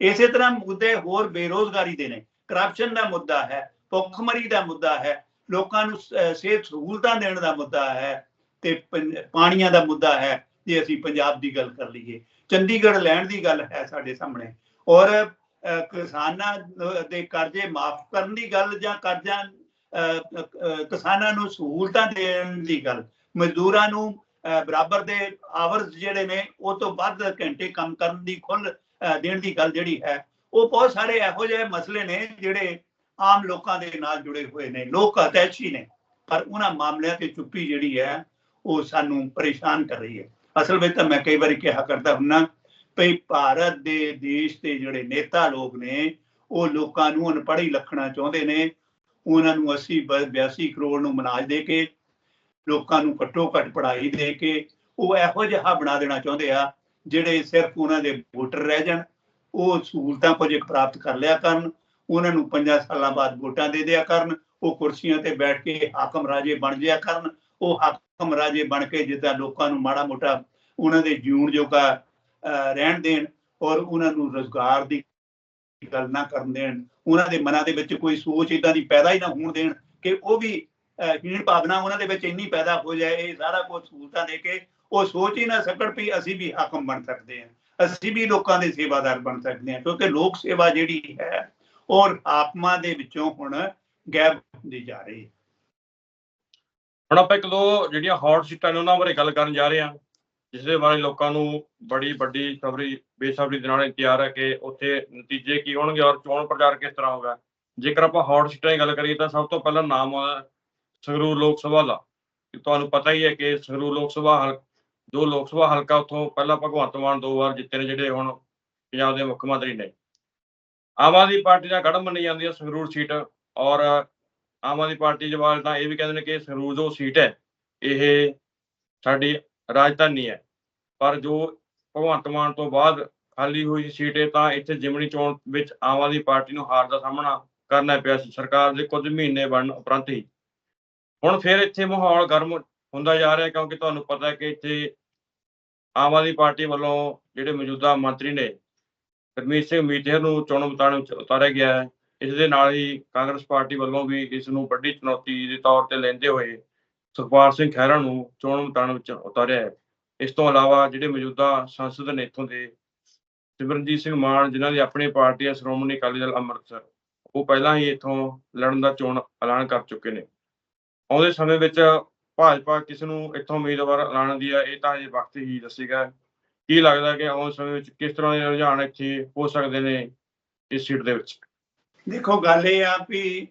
ਇਸੇ ਤਰ੍ਹਾਂ ਮੁੱਦੇ ਹੋਰ ਬੇਰੋਜ਼ਗਾਰੀ ਦੇ ਨੇ ਕਰਪਸ਼ਨ ਦਾ ਮੁੱਦਾ ਹੈ, ਭੁੱਖਮਰੀ ਦਾ ਮੁੱਦਾ ਹੈ, ਲੋਕਾਂ ਨੂੰ ਸਿਹਤ ਸਹੂਲਤਾਂ ਦੇਣ ਦਾ ਮੁੱਦਾ ਹੈ ਤੇ ਪੰ- ਪਾਣੀਆਂ ਦਾ ਮੁੱਦਾ ਹੈ ਜੇ ਅਸੀਂ ਪੰਜਾਬ ਦੀ ਗੱਲ ਕਰ ਲਈਏ। ਚੰਡੀਗੜ੍ਹ ਲੈਣ ਦੀ ਗੱਲ ਹੈ ਸਾਡੇ ਸਾਹਮਣੇ। ਔਰ ਕਿਸਾਨਾਂ ਦੇ ਕਰਜ਼ੇ ਮਾਫ ਕਰਨ ਦੀ ਗੱਲ ਜਾਂ ਕਰਜ਼ਾ ਕਿਸਾਨਾਂ ਨੂੰ ਸਹੂਲਤਾਂ ਦੇਣ ਦੀ ਗੱਲ ਮਜ਼ਦੂਰਾਂ ਨੂੰ ਅਹ, ਬਰਾਬਰ ਦੇ ਆਵਰਸ ਜਿਹੜੇ ਨੇ ਉਹ ਤੋਂ ਵੱਧ ਘੰਟੇ ਕੰਮ ਕਰਨ ਦੀ ਖੁੱਲ ਦੇਣ ਦੀ ਗੱਲ ਜਿਹੜੀ ਹੈ ਉਹ ਬਹੁਤ ਸਾਰੇ ਇਹੋ ਜਿਹੇ ਮਸਲੇ ਨੇ ਜਿਹੜੇ ਆਮ ਲੋਕਾਂ ਦੇ ਨਾਲ ਜੁੜੇ ਹੋਏ ਨੇ। ਲੋਕ ਅਤੈਚੀ ਨੇ ਪਰ ਉਹਨਾਂ ਮਾਮਲਿਆਂ ਤੇ ਚੁੱਪੀ ਜਿਹੜੀ ਹੈ ਉਹ ਸਾਨੂੰ ਪਰੇਸ਼ਾਨ ਕਰ ਰਹੀ ਹੈ। ਅਸਲ ਵਿੱਚ ਤਾਂ ਮੈਂ ਕਈ ਵਾਰੀ ਕਿਹਾ ਕਰਦਾ ਹੁੰਨਾ ਭਈ ਭਾਰਤ ਦੇ ਦੇਸ਼ ਦੇ ਜਿਹੜੇ ਨੇਤਾ ਲੋਕ ਨੇ, ਉਹ ਲੋਕਾਂ ਨੂੰ ਅਨਪੜ੍ਹੀ ਲੱਖਣਾ ਚਾਹੁੰਦੇ ਨੇ। ਉਹਨਾਂ ਨੂੰ 80 ਬ- 82 ਕਰੋੜ ਨੂੰ ਮਨਾਜ ਦੇ ਕੇ, ਲੋਕਾਂ ਨੂੰ ਘੱਟੋ ਘੱਟ ਪੜ੍ਹਾਈ ਦੇ ਕੇ, ਉਹ ਇਹੋ ਜਿਹਾ ਬਣਾ ਦੇਣਾ ਚਾਹੁੰਦੇ ਆ, ਜਿਹੜੇ ਸਿਰਫ ਉਹਨਾਂ ਦੇ ਵੋਟਰ ਰਹਿ ਜਾਣ। ਉਹ ਸਹੂਲਤਾਂ ਕੁਝ ਪ੍ਰਾਪਤ ਕਰ ਲਿਆ ਕਰਨ, ਉਹਨਾਂ ਨੂੰ 5 ਸਾਲਾਂ ਬਾਅਦ ਵੋਟਾਂ ਦੇ ਦਿਆ ਕਰਨ, ਉਹ ਕੁਰਸੀਆਂ ਤੇ ਬੈਠ ਕੇ ਹਾਕਮ ਰਾਜੇ ਬਣ ਜਿਆ ਕਰਨ। ਉਹ ਹਾਕਮ ਰਾਜੇ ਬਣ ਕੇ ਜਿੱਦਾਂ ਲੋਕਾਂ ਨੂੰ ਮਾੜਾ ਮੋਟਾ ਉਹਨਾਂ ਦੇ ਜਿਉਣ ਜੋਗਾ ਰਹਿਣ ਦੇਣ ਔਰ ਉਹਨਾਂ ਨੂੰ ਰੋਜ਼ਗਾਰ ਦੀ ਗੱਲ ਨਾ ਕਰਨ ਦੇਣ, ਉਹਨਾਂ ਦੇ ਮਨਾਂ ਦੇ ਵਿੱਚ ਕੋਈ ਸੋਚ ਇਦਾਂ ਦੀ ਪੈਦਾ ਹੀ ਨਾ ਹੋਣ ਦੇਣ ਕਿ ਉਹ ਵੀ ਹੀਣ ਭਾਵਨਾ ਉਹਨਾਂ ਦੇ ਵਿੱਚ ਇੰਨੀ ਪੈਦਾ ਹੋ ਜਾਏ, ਇਹ ਸਾਰਾ ਕੁਝ ਸਹੂਲਤਾਂ ਦੇ ਕੇ ਉਹ ਸੋਚ ਹੀ ਨਾ ਸਕਣ ਵੀ ਅਸੀਂ ਵੀ ਹਾਕਮ ਬਣ ਸਕਦੇ ਹਾਂ, ਅਸੀਂ ਵੀ ਲੋਕਾਂ ਦੇ ਸੇਵਾਦਾਰ ਬਣ ਸਕਦੇ ਹਾਂ, ਕਿਉਂਕਿ ਲੋਕ ਸੇਵਾ ਜਿਹੜੀ ਹੈ ਔਰ ਆਤਮਾ ਦੇ ਵਿੱਚੋਂ ਹੁਣ ਗਾਇਬ ਹੁੰਦੀ ਜਾ ਰਹੀ ਹੈ। ਹੁਣ ਆਪਾਂ ਇੱਕ ਦੋ ਜਿਹੜੀਆਂ ਹੌਟ ਸੀਟਾਂ ਨੇ ਉਹਨਾਂ ਬਾਰੇ ਗੱਲ ਕਰਨ ਜਾ ਰਹੇ ਹਾਂ ਜਿਸ ਦੇ ਬਾਰੇ ਲੋਕਾਂ ਨੂੰ ਬੜੀ ਵੱਡੀ ਖਬਰੀ ਬੇਸਬਰੀ ਦੇ ਨਾਲ ਇੰਤਜ਼ਾਰ ਹੈ ਕਿ ਉੱਥੇ ਨਤੀਜੇ ਕੀ ਹੋਣਗੇ ਔਰ ਚੋਣ ਪ੍ਰਚਾਰ ਕਿਸ ਤਰ੍ਹਾਂ ਹੋਗਾ ਜੇਕਰ ਆਪਾਂ ਹੌਟ ਸੀਟਾਂ ਦੀ ਗੱਲ ਕਰੀਏ ਤਾਂ ਸਭ ਤੋਂ ਪਹਿਲਾਂ ਨਾਮ ਆਉਂਦਾ ਸੰਗਰੂਰ ਲੋਕ ਸਭਾ ਦਾ। ਤੁਹਾਨੂੰ ਪਤਾ ਹੀ ਹੈ ਕਿ ਸੰਗਰੂਰ ਲੋਕ ਸਭਾ ਹਲ ਜੋ ਲੋਕ ਸਭਾ ਹਲਕਾ ਉੱਥੋਂ ਪਹਿਲਾਂ ਭਗਵੰਤ ਮਾਨ ਦੋ ਵਾਰ ਜਿੱਤੇ ਨੇ ਜਿਹੜੇ ਹੁਣ ਪੰਜਾਬ ਦੇ ਮੁੱਖ ਮੰਤਰੀ ਨੇ। ਆਮ ਆਦਮੀ ਪਾਰਟੀ ਦਾ ਗੜ੍ਹ ਮੰਨੀ ਜਾਂਦੀ ਹੈ ਸੰਗਰੂਰ ਸੀਟ ਔਰ ਆਮ ਆਦਮੀ ਪਾਰਟੀ ਦੇ ਤਾਂ ਇਹ ਵੀ ਕਹਿੰਦੇ ਨੇ ਕਿ ਸੰਗਰੂਰ ਜੋ ਸੀਟ ਹੈ, ਇਹ ਸਾਡੀ ਰਾਜਧਾਨੀ ਹੈ। ਪਰ ਜੋ ਭਗਵੰਤ ਮਾਨ ਤੋਂ ਬਾਅਦ ਖਾਲੀ ਹੋਈ ਸੀਟ ਹੈ, ਤਾਂ ਇੱਥੇ ਜਿਮਣੀ ਚੋਣ ਵਿੱਚ ਆਮ ਆਦਮੀ ਪਾਰਟੀ ਨੂੰ ਹਾਰ ਦਾ ਸਾਹਮਣਾ ਕਰਨਾ ਪਿਆ ਸੀ। ਸਰਕਾਰ ਦੇ ਕੁਝ ਮਹੀਨੇ ਬਣਨ ਉਪਰੰਤ ਹੀ। ਹੁਣ ਫਿਰ ਇੱਥੇ ਮਾਹੌਲ ਗਰਮ ਹੁੰਦਾ ਜਾ ਰਿਹਾ, ਕਿਉਂਕਿ ਤੁਹਾਨੂੰ ਪਤਾ ਹੈ ਕਿ ਇੱਥੇ ਆਮ ਆਦਮੀ ਪਾਰਟੀ ਵੱਲੋਂ ਜਿਹੜੇ ਮੌਜੂਦਾ ਮੰਤਰੀ ਨੇ ਗੁਰਮੀਤ ਸਿੰਘ ਮੀਤੇਰ ਨੂੰ ਚੋਣ ਮੈਦਾਨ ਵਿੱਚ ਉਤਾਰਿਆ ਗਿਆ ਹੈ। ਇਸ ਦੇ ਨਾਲ ਹੀ ਕਾਂਗਰਸ ਪਾਰਟੀ ਵੱਲੋਂ ਵੀ ਇਸ ਨੂੰ ਵੱਡੀ ਚੁਣੌਤੀ ਦੇ ਤੌਰ ਤੇ ਲੈਂਦੇ ਹੋਏ ਸੁਖਪਾਲ ਸਿੰਘ ਖਹਿਰਾ ਨੂੰ ਚੋਣ ਮੈਦਾਨ ਵਿੱਚ ਉਤਾਰਿਆ ਹੈ। ਇਸ ਤੋਂ ਇਲਾਵਾ ਜਿਹੜੇ ਮੌਜੂਦਾ ਸੰਸਦ ਨੇ ਇੱਥੋਂ ਦੇ ਸਿਮਰਨਜੀਤ ਸਿੰਘ ਮਾਨ, ਜਿਨ੍ਹਾਂ ਦੀ ਆਪਣੀ ਪਾਰਟੀ ਹੈ, ਸ਼੍ਰੋਮਣੀ ਅਕਾਲੀ ਦਲ ਅੰਮ੍ਰਿਤਸਰ, ਉਹ ਪਹਿਲਾਂ ਹੀ ਇੱਥੋਂ ਲੜਨ ਦਾ ਚੋਣ ਐਲਾਨ ਕਰ ਚੁੱਕੇ ਨੇ। ਆਉਂਦੇ ਸਮੇਂ ਵਿੱਚ ਭਾਜਪਾ ਕਿਸ ਨੂੰ ਇੱਥੋਂ ਉਮੀਦਵਾਰ ਐਲਾਨ ਦੀ ਹੈ ਇਹ ਤਾਂ ਅਜੇ ਵਕਤ ਹੀ ਦੱਸੇਗਾ ਕੀ ਲੱਗਦਾ ਕਿ ਆਉਣ ਸਮੇਂ ਵਿੱਚ ਕਿਸ ਤਰ੍ਹਾਂ ਦੇ ਰੁਝਾਨ ਇੱਥੇ ਹੋ ਸਕਦੇ ਨੇ ਇਸ ਸੀਟ ਦੇ ਵਿੱਚ? ਦੇਖੋ ਗੱਲ ਇਹ ਆ ਵੀ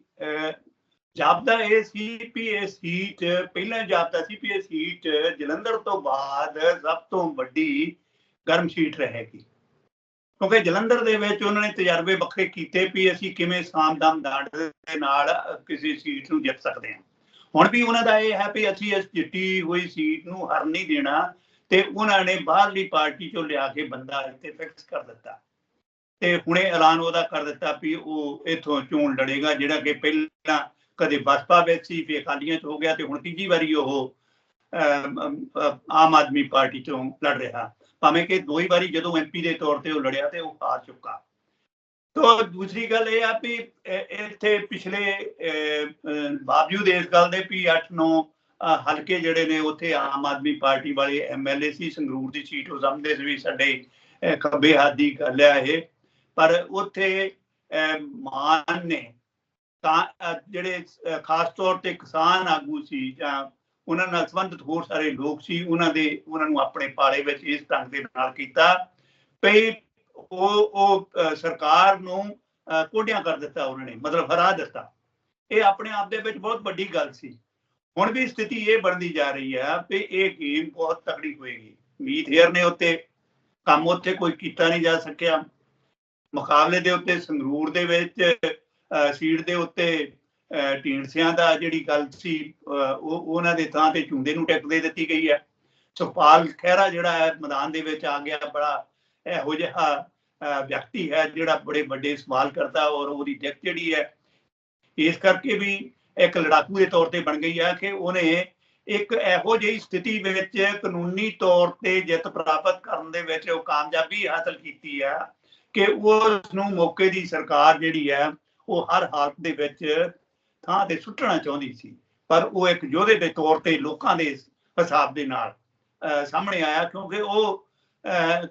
ਜਾਪਦਾ ਇਹ ਸੀ ਵੀ ਇਹ ਸੀਟ ਪਹਿਲਾਂ ਜਾਪਦਾ ਸੀ ਵੀ ਇਹ ਸੀਟ ਜਲੰਧਰ ਤੋਂ ਬਾਅਦ ਸਭ ਤੋਂ ਵੱਡੀ ਗਰਮ ਸੀਟ ਰਹੇਗੀ। ਕਿਉਂਕਿ ਜਲੰਧਰ ਦੇ ਵਿੱਚ ਉਹਨਾਂ ਨੇ ਤਜਰਬੇ ਵੱਖਰੇ ਕੀਤੇ ਵੀ ਅਸੀਂ ਕਿਵੇਂ ਸਾਮਦਮ ਦਾੜ ਦੇ ਨਾਲ ਕਿਸੇ ਸੀਟ ਨੂੰ ਜਿੱਤ ਸਕਦੇ ਹਾਂ। ਹੁਣ ਵੀ ਉਹਨਾਂ ਦਾ ਇਹ ਹੈ ਵੀ ਅਸੀਂ ਇਸ ਜਿੱਤੀ ਹੋਈ ਸੀਟ ਨੂੰ ਹਰ ਨਹੀਂ ਦੇਣਾ ਤੇ ਉਹਨਾਂ ਨੇ ਬਾਹਰਲੀ ਪਾਰਟੀ ਚੋਂ ਲਿਆ ਕੇ ਬੰਦਾ ਇੱਥੇ ਫਿਕਸ ਕਰ ਦਿੱਤਾ। ਤੇ ਹੁਣੇ ਐਲਾਨ ਉਹਦਾ ਕਰ ਦਿੱਤਾ ਵੀ ਉਹ ਇਥੋਂ ਚੋਣ ਲੜੇਗਾ, ਜਿਹੜਾ ਕਿ ਪਹਿਲਾਂ ਕਦੇ ਬਸਪਾ ਵਿੱਚ ਸੀ, ਫਿਰ ਅਕਾਲੀਆਂ ਚ ਹੋ ਗਿਆ ਤੇ ਹੁਣ ਤੀਜੀ ਵਾਰੀ ਉਹ ਆਮ ਆਦਮੀ ਪਾਰਟੀ ਤੋਂ ਲੜ ਰਿਹਾ। ਭਾਵੇਂ ਕਿ ਦੋ ਹੀ ਵਾਰੀ ਜਦੋਂ ਐਮਪੀ ਦੇ ਤੌਰ ਤੇ ਉਹ ਲੜਿਆ ਤੇ ਉਹ ਹਾਰ ਚੁੱਕਾ। ਤੋ ਦੂਸਰੀ ਗੱਲ ਇਹ ਆ ਵੀ ਇੱਥੇ ਪਿਛਲੇ ਬਾਵਜੂਦ ਇਸ ਗੱਲ ਦੇ ਵੀ 8-9 ਹਲਕੇ ਜਿਹੜੇ ਨੇ ਉੱਥੇ ਆਮ ਆਦਮੀ ਪਾਰਟੀ ਵਾਲੇ ਐਮਐਲਏ ਸੀ ਸੰਗਰੂਰ ਦੀ ਸੀਟ ਉਹ ਸਮਝਦੇ ਸੀ ਵੀ ਸਾਡੇ ਖੱਬੇ ਹੱਥ ਦੀ ਗੱਲ ਹੈ ਇਹ। ਪਰ ਉੱਥੇ ਅਹ, ਮਾਨ ਨੇ ਜਿਹੜੇ ਖਾਸ ਤੌਰ ਤੇ ਕਿਸਾਨ ਆਗੂ ਸੀ ਜਾਂ ਉਹਨਾਂ ਨਾਲ ਸੰਬੰਧਿਤ ਹੋਰ ਸਾਰੇ ਲੋਕ ਸੀ ਉਹਨਾਂ ਦੇ ਉਹਨਾਂ ਨੂੰ ਆਪਣੇ ਪਾਲੇ ਵਿੱਚ ਇਸ ਢੰਗ ਦੇ ਨਾਲ ਕੀਤਾ ਵੀ ਉਹ ਉਹ ਸਰਕਾਰ ਨੂੰ ਅਹ, ਕੋਡਿਆਂ ਕਰ ਦਿੱਤਾ ਉਹਨਾਂ ਨੇ ਮਤਲਬ ਹਰਾ ਦਿੱਤਾ। ਇਹ ਆਪਣੇ ਆਪ ਦੇ ਵਿੱਚ ਬਹੁਤ ਵੱਡੀ ਗੱਲ ਸੀ। ਹੁਣ ਵੀ ਸਥਿਤੀ ਇਹ ਬਣਦੀ ਜਾ ਰਹੀ ਹੈ ਵੀ ਇਹ ਗੇਮ ਬਹੁਤ ਤਕੜੀ ਹੋਏਗੀ। ਮੀਤ ਹੇਅਰ ਨੇ ਉੱਤੇ ਕੰਮ ਉੱਥੇ ਕੋਈ ਕੀਤਾ ਨਹੀਂ ਜਾ ਸਕਿਆ। ਮੁਕਾਬਲੇ ਦੇ ਉੱਤੇ, ਸੰਗਰੂਰ ਦੇ ਵਿੱਚ ਸੀਟ ਦੇ ਉੱਤੇ ਢੀਂਡਸਿਆਂ ਦਾ ਜਿਹੜੀ ਗੱਲ ਸੀ ਉਹ, ਉਹਨਾਂ ਦੇ ਥਾਂ ਤੇ ਝੁੰਡੇ ਨੂੰ ਟਿਕ ਦੇ ਦਿੱਤੀ ਗਈ ਹੈ। ਸੁਖਪਾਲ ਖਹਿਰਾ ਜਿਹੜਾ ਹੈ, ਮੈਦਾਨ ਦੇ ਵਿੱਚ ਆ ਗਿਆ, ਬੜਾ ਇਹੋ ਜਿਹਾ ਵਿਅਕਤੀ ਹੈ, ਜਿਹੜਾ ਬੜੇ ਵੱਡੇ ਸਵਾਲ ਕਰਦਾ ਔਰ ਉਹਦੀ ਟਿਕ ਜਿਹੜੀ ਹੈ, ਇਸ ਕਰਕੇ ਵੀ ਇੱਕ ਲੜਾਕੂ ਦੇ ਤੌਰ ਤੇ ਬਣ ਗਈ ਹੈ ਕਿ ਉਹਨੇ ਇੱਕ ਇਹੋ ਜਿਹੀ ਸਥਿਤੀ ਵਿੱਚ ਕਾਨੂੰਨੀ ਤੌਰ ਤੇ ਜਿੱਤ ਪ੍ਰਾਪਤ ਕਰਨ ਦੇ ਵਿੱਚ ਉਹ ਕਾਮਯਾਬੀ ਹਾਸਲ ਕੀਤੀ ਹੈ। ਕਿ ਉਸ ਨੂੰ ਮੌਕੇ ਦੀ ਸਰਕਾਰ ਜਿਹੜੀ ਹੈ ਉਹ ਹਰ ਹਾਲਤ ਦੇ ਵਿੱਚ ਥਾਂ ਤੇ ਸੁੱਟਣਾ ਚਾਹੁੰਦੀ ਸੀ। ਪਰ ਉਹ ਇੱਕ ਯੋਧੇ ਦੇ ਤੌਰ ਤੇ ਲੋਕਾਂ ਦੇ ਹਿਸਾਬ ਦੇ ਨਾਲ ਸਾਹਮਣੇ ਆਇਆ ਕਿਉਂਕਿ ਉਹ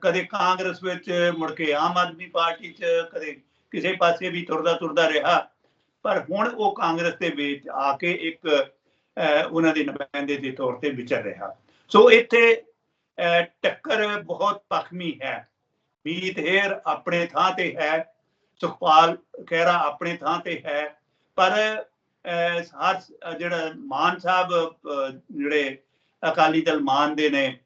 ਕਦੇ ਕਾਂਗਰਸ ਵਿੱਚ ਮੁੜ ਕੇ ਆਮ ਆਦਮੀ ਪਾਰਟੀ 'ਚ ਕਦੇ ਕਿਸੇ ਪਾਸੇ ਵੀ ਤੁਰਦਾ ਤੁਰਦਾ ਰਿਹਾ। ਪਰ ਹੁਣ ਉਹ ਕਾਂਗਰਸ ਦੇ ਵਿੱਚ ਆ ਕੇ ਇੱਕ ਉਹਨਾਂ ਦੇ ਨੁਮਾਇੰਦੇ ਦੇ ਤੌਰ ਤੇ ਵਿਚਰ ਰਿਹਾ। ਸੋ ਇੱਥੇ ਅਹ, ਟੱਕਰ ਬਹੁਤ ਪਖਮੀ ਹੈ। ਮੀਤ ਹੇਰ ਆਪਣੇ ਥਾਂ ਤੇ ਹੈ ਸੁਖਪਾਲ ਖਹਿਰਾ ਆਪਣੇ ਥਾਂ ਤੇ ਹੈ। ਪਰ ਹਰ ਜਿਹੜਾ ਮਾਨ ਸਾਹਿਬ ਜਿਹੜੇ ਅਕਾਲੀ ਦਲ ਮਾਨਦੇ ਨੇ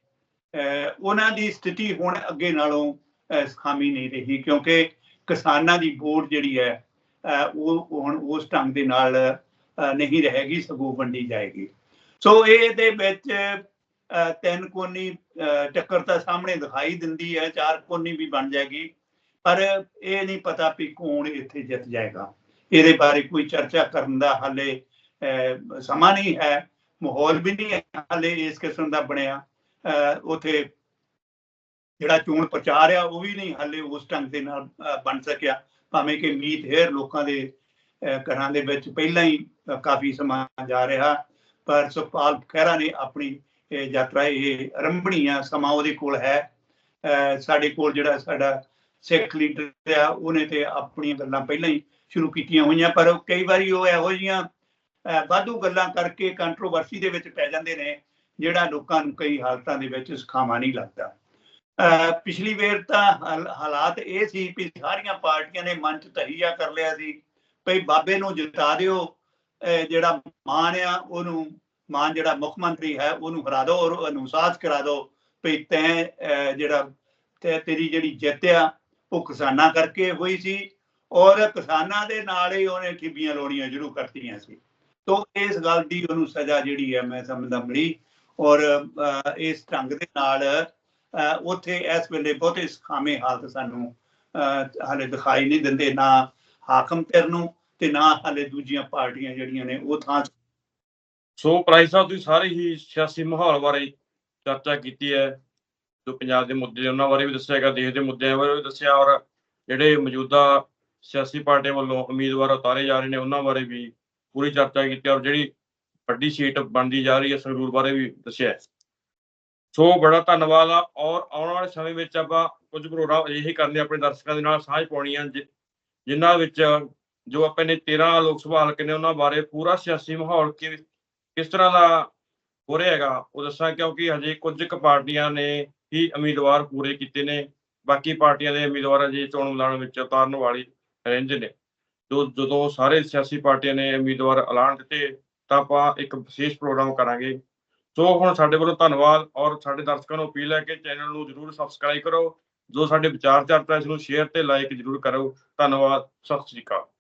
ਉਹਨਾਂ ਦੀ ਸਥਿਤੀ ਹੁਣ ਅੱਗੇ ਨਾਲੋਂ ਅਹ, ਖਾਮੀ ਨਹੀਂ ਰਹੀ ਕਿਉਂਕਿ ਕਿਸਾਨਾਂ ਦੀ ਵੋਟ ਜਿਹੜੀ ਹੈ ਉਹ ਹੁਣ ਉਸ ਢੰਗ ਦੇ ਨਾਲ ਨਹੀਂ ਰਹੇਗੀ ਸਗੋਂ ਵੰਡੀ ਜਾਏਗੀ। ਸੋ ਇਹ ਦੇ ਵਿੱਚ ਤਿੰਨ ਕੋਨੀ ਟੱਕਰ ਤਾਂ ਸਾਹਮਣੇ ਦਿਖਾਈ ਦਿੰਦੀ ਹੈ, ਚਾਰ ਕੋਨੀ ਵੀ ਬਣ ਜਾਏਗੀ। ਪਰ ਇਹ ਨਹੀਂ ਪਤਾ ਵੀ ਕੌਣ ਇੱਥੇ ਜਿੱਤ ਜਾਏਗਾ। ਇਹਦੇ ਬਾਰੇ ਕੋਈ ਚਰਚਾ ਕਰਨ ਦਾ ਹਾਲੇ ਸਮਾਂ ਨਹੀਂ ਹੈ। ਮਾਹੌਲ ਵੀ ਨਹੀਂ ਹਾਲੇ ਇਸ ਕਿਸਮ ਦਾ ਬਣਿਆ। ਉਥੇ ਜਿਹੜਾ ਚੋਣ ਪ੍ਰਚਾਰ ਆ, ਉਹ ਵੀ ਨਹੀਂ ਹਾਲੇ ਉਸ ਢੰਗ ਦੇ ਨਾਲ ਬਣ ਸਕਿਆ। ਭਾਵੇਂ ਕਿ ਮੀਤ ਹੇਰ ਲੋਕਾਂ ਦੇ ਘਰਾਂ ਦੇ ਵਿੱਚ ਪਹਿਲਾਂ ਹੀ ਕਾਫੀ ਸਮਾਂ ਜਾ ਰਿਹਾ। ਪਰ ਸੁਖਪਾਲ ਖਹਿਰਾ ਨੇ ਆਪਣੀ ਇਹ ਯਾਤਰਾ ਇਹ ਆਰੰਭਣੀ ਆ ਸਮਾਂ ਉਹਦੇ ਕੋਲ ਹੈ। ਸਾਡੇ ਕੋਲ ਜਿਹੜਾ ਸਾਡਾ ਸਿੱਖ ਲੀਡਰ ਆ ਉਹਨੇ ਤੇ ਆਪਣੀਆਂ ਗੱਲਾਂ ਪਹਿਲਾਂ ਹੀ ਸ਼ੁਰੂ ਕੀਤੀਆਂ ਹੋਈਆਂ ਪਰ ਕਈ ਵਾਰੀ ਉਹ ਇਹੋ ਜਿਹੀਆਂ ਵਾਧੂ ਗੱਲਾਂ ਕਰਕੇ ਕੰਟਰੋਵਰਸੀ ਦੇ ਵਿੱਚ ਪੈ ਜਾਂਦੇ ਨੇ ਜਿਹੜਾ ਲੋਕਾਂ ਨੂੰ ਕਈ ਹਾਲਤਾਂ ਦੇ ਵਿੱਚ ਸੁਖਾਵਾਂ ਨਹੀਂ ਲੱਗਦਾ। ਅਹ, ਪਿਛਲੀ ਵੇਰ ਤਾਂ ਹਾਲਾਤ ਇਹ ਸੀ ਕਿ ਸਾਰੀਆਂ ਪਾਰਟੀਆਂ ਨੇ ਮਨ ਚ ਤਹੀਆ ਕਰ ਲਿਆ ਸੀ ਭਈ ਬਾਬੇ ਨੂੰ ਜਿਤਾ ਦਿਓ ਜਿਹੜਾ ਮਾਨ ਆ ਉਹਨੂੰ ਮਾਨ ਜਿਹੜਾ ਮੁੱਖ ਮੰਤਰੀ ਹੈ, ਉਹਨੂੰ ਹਰਾ ਦਿਓ ਔਰ ਉਹਨੂੰ ਕਰਾ ਦਿਓ ਭਈ ਤੈਂ ਜਿਹੜਾ ਤੇ ਤੇਰੀ ਜਿਹੜੀ ਜਿੱਤ ਆ, ਉਹ ਕਿਸਾਨਾਂ ਕਰਕੇ ਹੋਈ ਸੀ ਔਰ ਕਿਸਾਨਾਂ ਦੇ ਨਾਲ ਹੀ ਉਹਨੇ ਖਿੱਬੀਆਂ ਲਾਉਣੀਆਂ ਸ਼ੁਰੂ ਕਰਤੀਆਂ ਸੀ। ਤੋਂ ਇਸ ਗੱਲ ਦੀ ਉਹਨੂੰ ਸਜ਼ਾ ਜਿਹੜੀ ਹੈ ਮੈਂ ਸਮਝਦਾ ਮਿਲੀ ਔਰ ਇਸ ਢੰਗ ਦੇ ਨਾਲ ਉੱਥੇ ਇਸ ਵੇਲੇ ਬਹੁਤੇ ਖਾਮੇ ਹਾਲਤ ਸਾਨੂੰ ਹਾਲੇ ਦਿਖਾਈ ਨਹੀਂ ਦਿੰਦੇ, ਨਾ ਹਾਕਮ ਧਿਰ ਨੂੰ ਤੇ ਨਾ ਹਾਲੇ ਦੂਜੀਆਂ ਪਾਰਟੀਆਂ ਜਿਹੜੀਆਂ ਨੇ ਉਹ ਥਾਂ ਸੋ ਪ੍ਰਾਈਸ ਸਾਹਿਬ, ਤੁਸੀਂ ਸਾਰੇ ਹੀ ਸਿਆਸੀ ਮਾਹੌਲ ਬਾਰੇ ਚਰਚਾ ਕੀਤੀ ਹੈ। ਜੋ ਪੰਜਾਬ ਦੇ ਮੁੱਦੇ ਉਹਨਾਂ ਬਾਰੇ ਵੀ ਦੱਸਿਆ ਹੈਗਾ ਦੇਸ਼ ਦੇ ਮੁੱਦਿਆਂ ਬਾਰੇ ਵੀ ਦੱਸਿਆ ਔਰ ਜਿਹੜੇ ਮੌਜੂਦਾ ਸਿਆਸੀ ਪਾਰਟੀਆਂ ਵੱਲੋਂ ਉਮੀਦਵਾਰ ਉਤਾਰੇ ਜਾ ਰਹੇ ਨੇ, ਉਹਨਾਂ ਬਾਰੇ ਵੀ ਪੂਰੀ ਚਰਚਾ ਕੀਤੀ ਔਰ ਜਿਹੜੀ ਵੱਡੀ ਸੀਟ ਬਣਦੀ ਜਾ ਰਹੀ ਹੈ, ਸੰਗਰੂਰ ਬਾਰੇ ਵੀ ਦੱਸਿਆ ਸੋ ਬੜਾ ਧੰਨਵਾਦ ਆ ਔਰ ਆਉਣ ਵਾਲੇ ਸਮੇਂ ਵਿੱਚ ਆਪਾਂ ਕੁਝ ਪ੍ਰੋਗਰਾਮ ਅਜਿਹੇ ਕਰਨੇ ਆਪਣੇ ਦਰਸ਼ਕਾਂ ਦੇ ਨਾਲ ਸਾਂਝ ਪਾਉਣੀ ਆ, ਜਿ- ਜਿਨ੍ਹਾਂ ਵਿੱਚ ਜੋ ਆਪਾਂ ਨੇ 13 ਲੋਕ ਸਭਾ ਹਲਕੇ ਨੇ, ਉਹਨਾਂ ਬਾਰੇ ਪੂਰਾ ਸਿਆਸੀ ਮਾਹੌਲ ਕਿ ਕਿਸ ਤਰ੍ਹਾਂ ਦਾ ਹੋ ਰਿਹਾ ਹੈਗਾ, ਉਹ ਦੱਸਾਂ ਕਿਉਂਕਿ ਹਜੇ ਕੁਝ ਕੁ ਪਾਰਟੀਆਂ ਨੇ ਹੀ ਉਮੀਦਵਾਰ ਪੂਰੇ ਕੀਤੇ ਨੇ, ਬਾਕੀ ਪਾਰਟੀਆਂ ਦੇ ਉਮੀਦਵਾਰ ਅਜੇ ਚੋਣ ਮੈਦਾਨ ਵਿੱਚ ਉਤਾਰਨ ਵਾਲੀ ਰਹਿੰਦੇ ਨੇ। ਜੋ ਜਦੋਂ ਸਾਰੇ ਸਿਆਸੀ ਪਾਰਟੀਆਂ ਨੇ ਉਮੀਦਵਾਰ ਐਲਾਨ ਦਿੱਤੇ, ਤਾਂ ਆਪਾਂ ਇੱਕ ਵਿਸ਼ੇਸ਼ ਪ੍ਰੋਗਰਾਮ ਕਰਾਂਗੇ। ਸੋ ਹੁਣ ਸਾਡੇ ਵੱਲੋਂ ਧੰਨਵਾਦ ਔਰ ਸਾਡੇ ਦਰਸ਼ਕਾਂ ਨੂੰ ਅਪੀਲ ਹੈ ਕਿ ਚੈਨਲ ਨੂੰ ਜਰੂਰ ਸਬਸਕ੍ਰਾਈਬ ਕਰੋ। ਜੋ ਸਾਡੇ ਵਿਚਾਰ ਚਰਚਾ ਇਸ ਨੂੰ ਸ਼ੇਅਰ ਤੇ ਲਾਈਕ ਜਰੂਰ ਕਰੋ। ਧੰਨਵਾਦ, ਸਤਿ ਸ੍ਰੀ ਅਕਾਲ।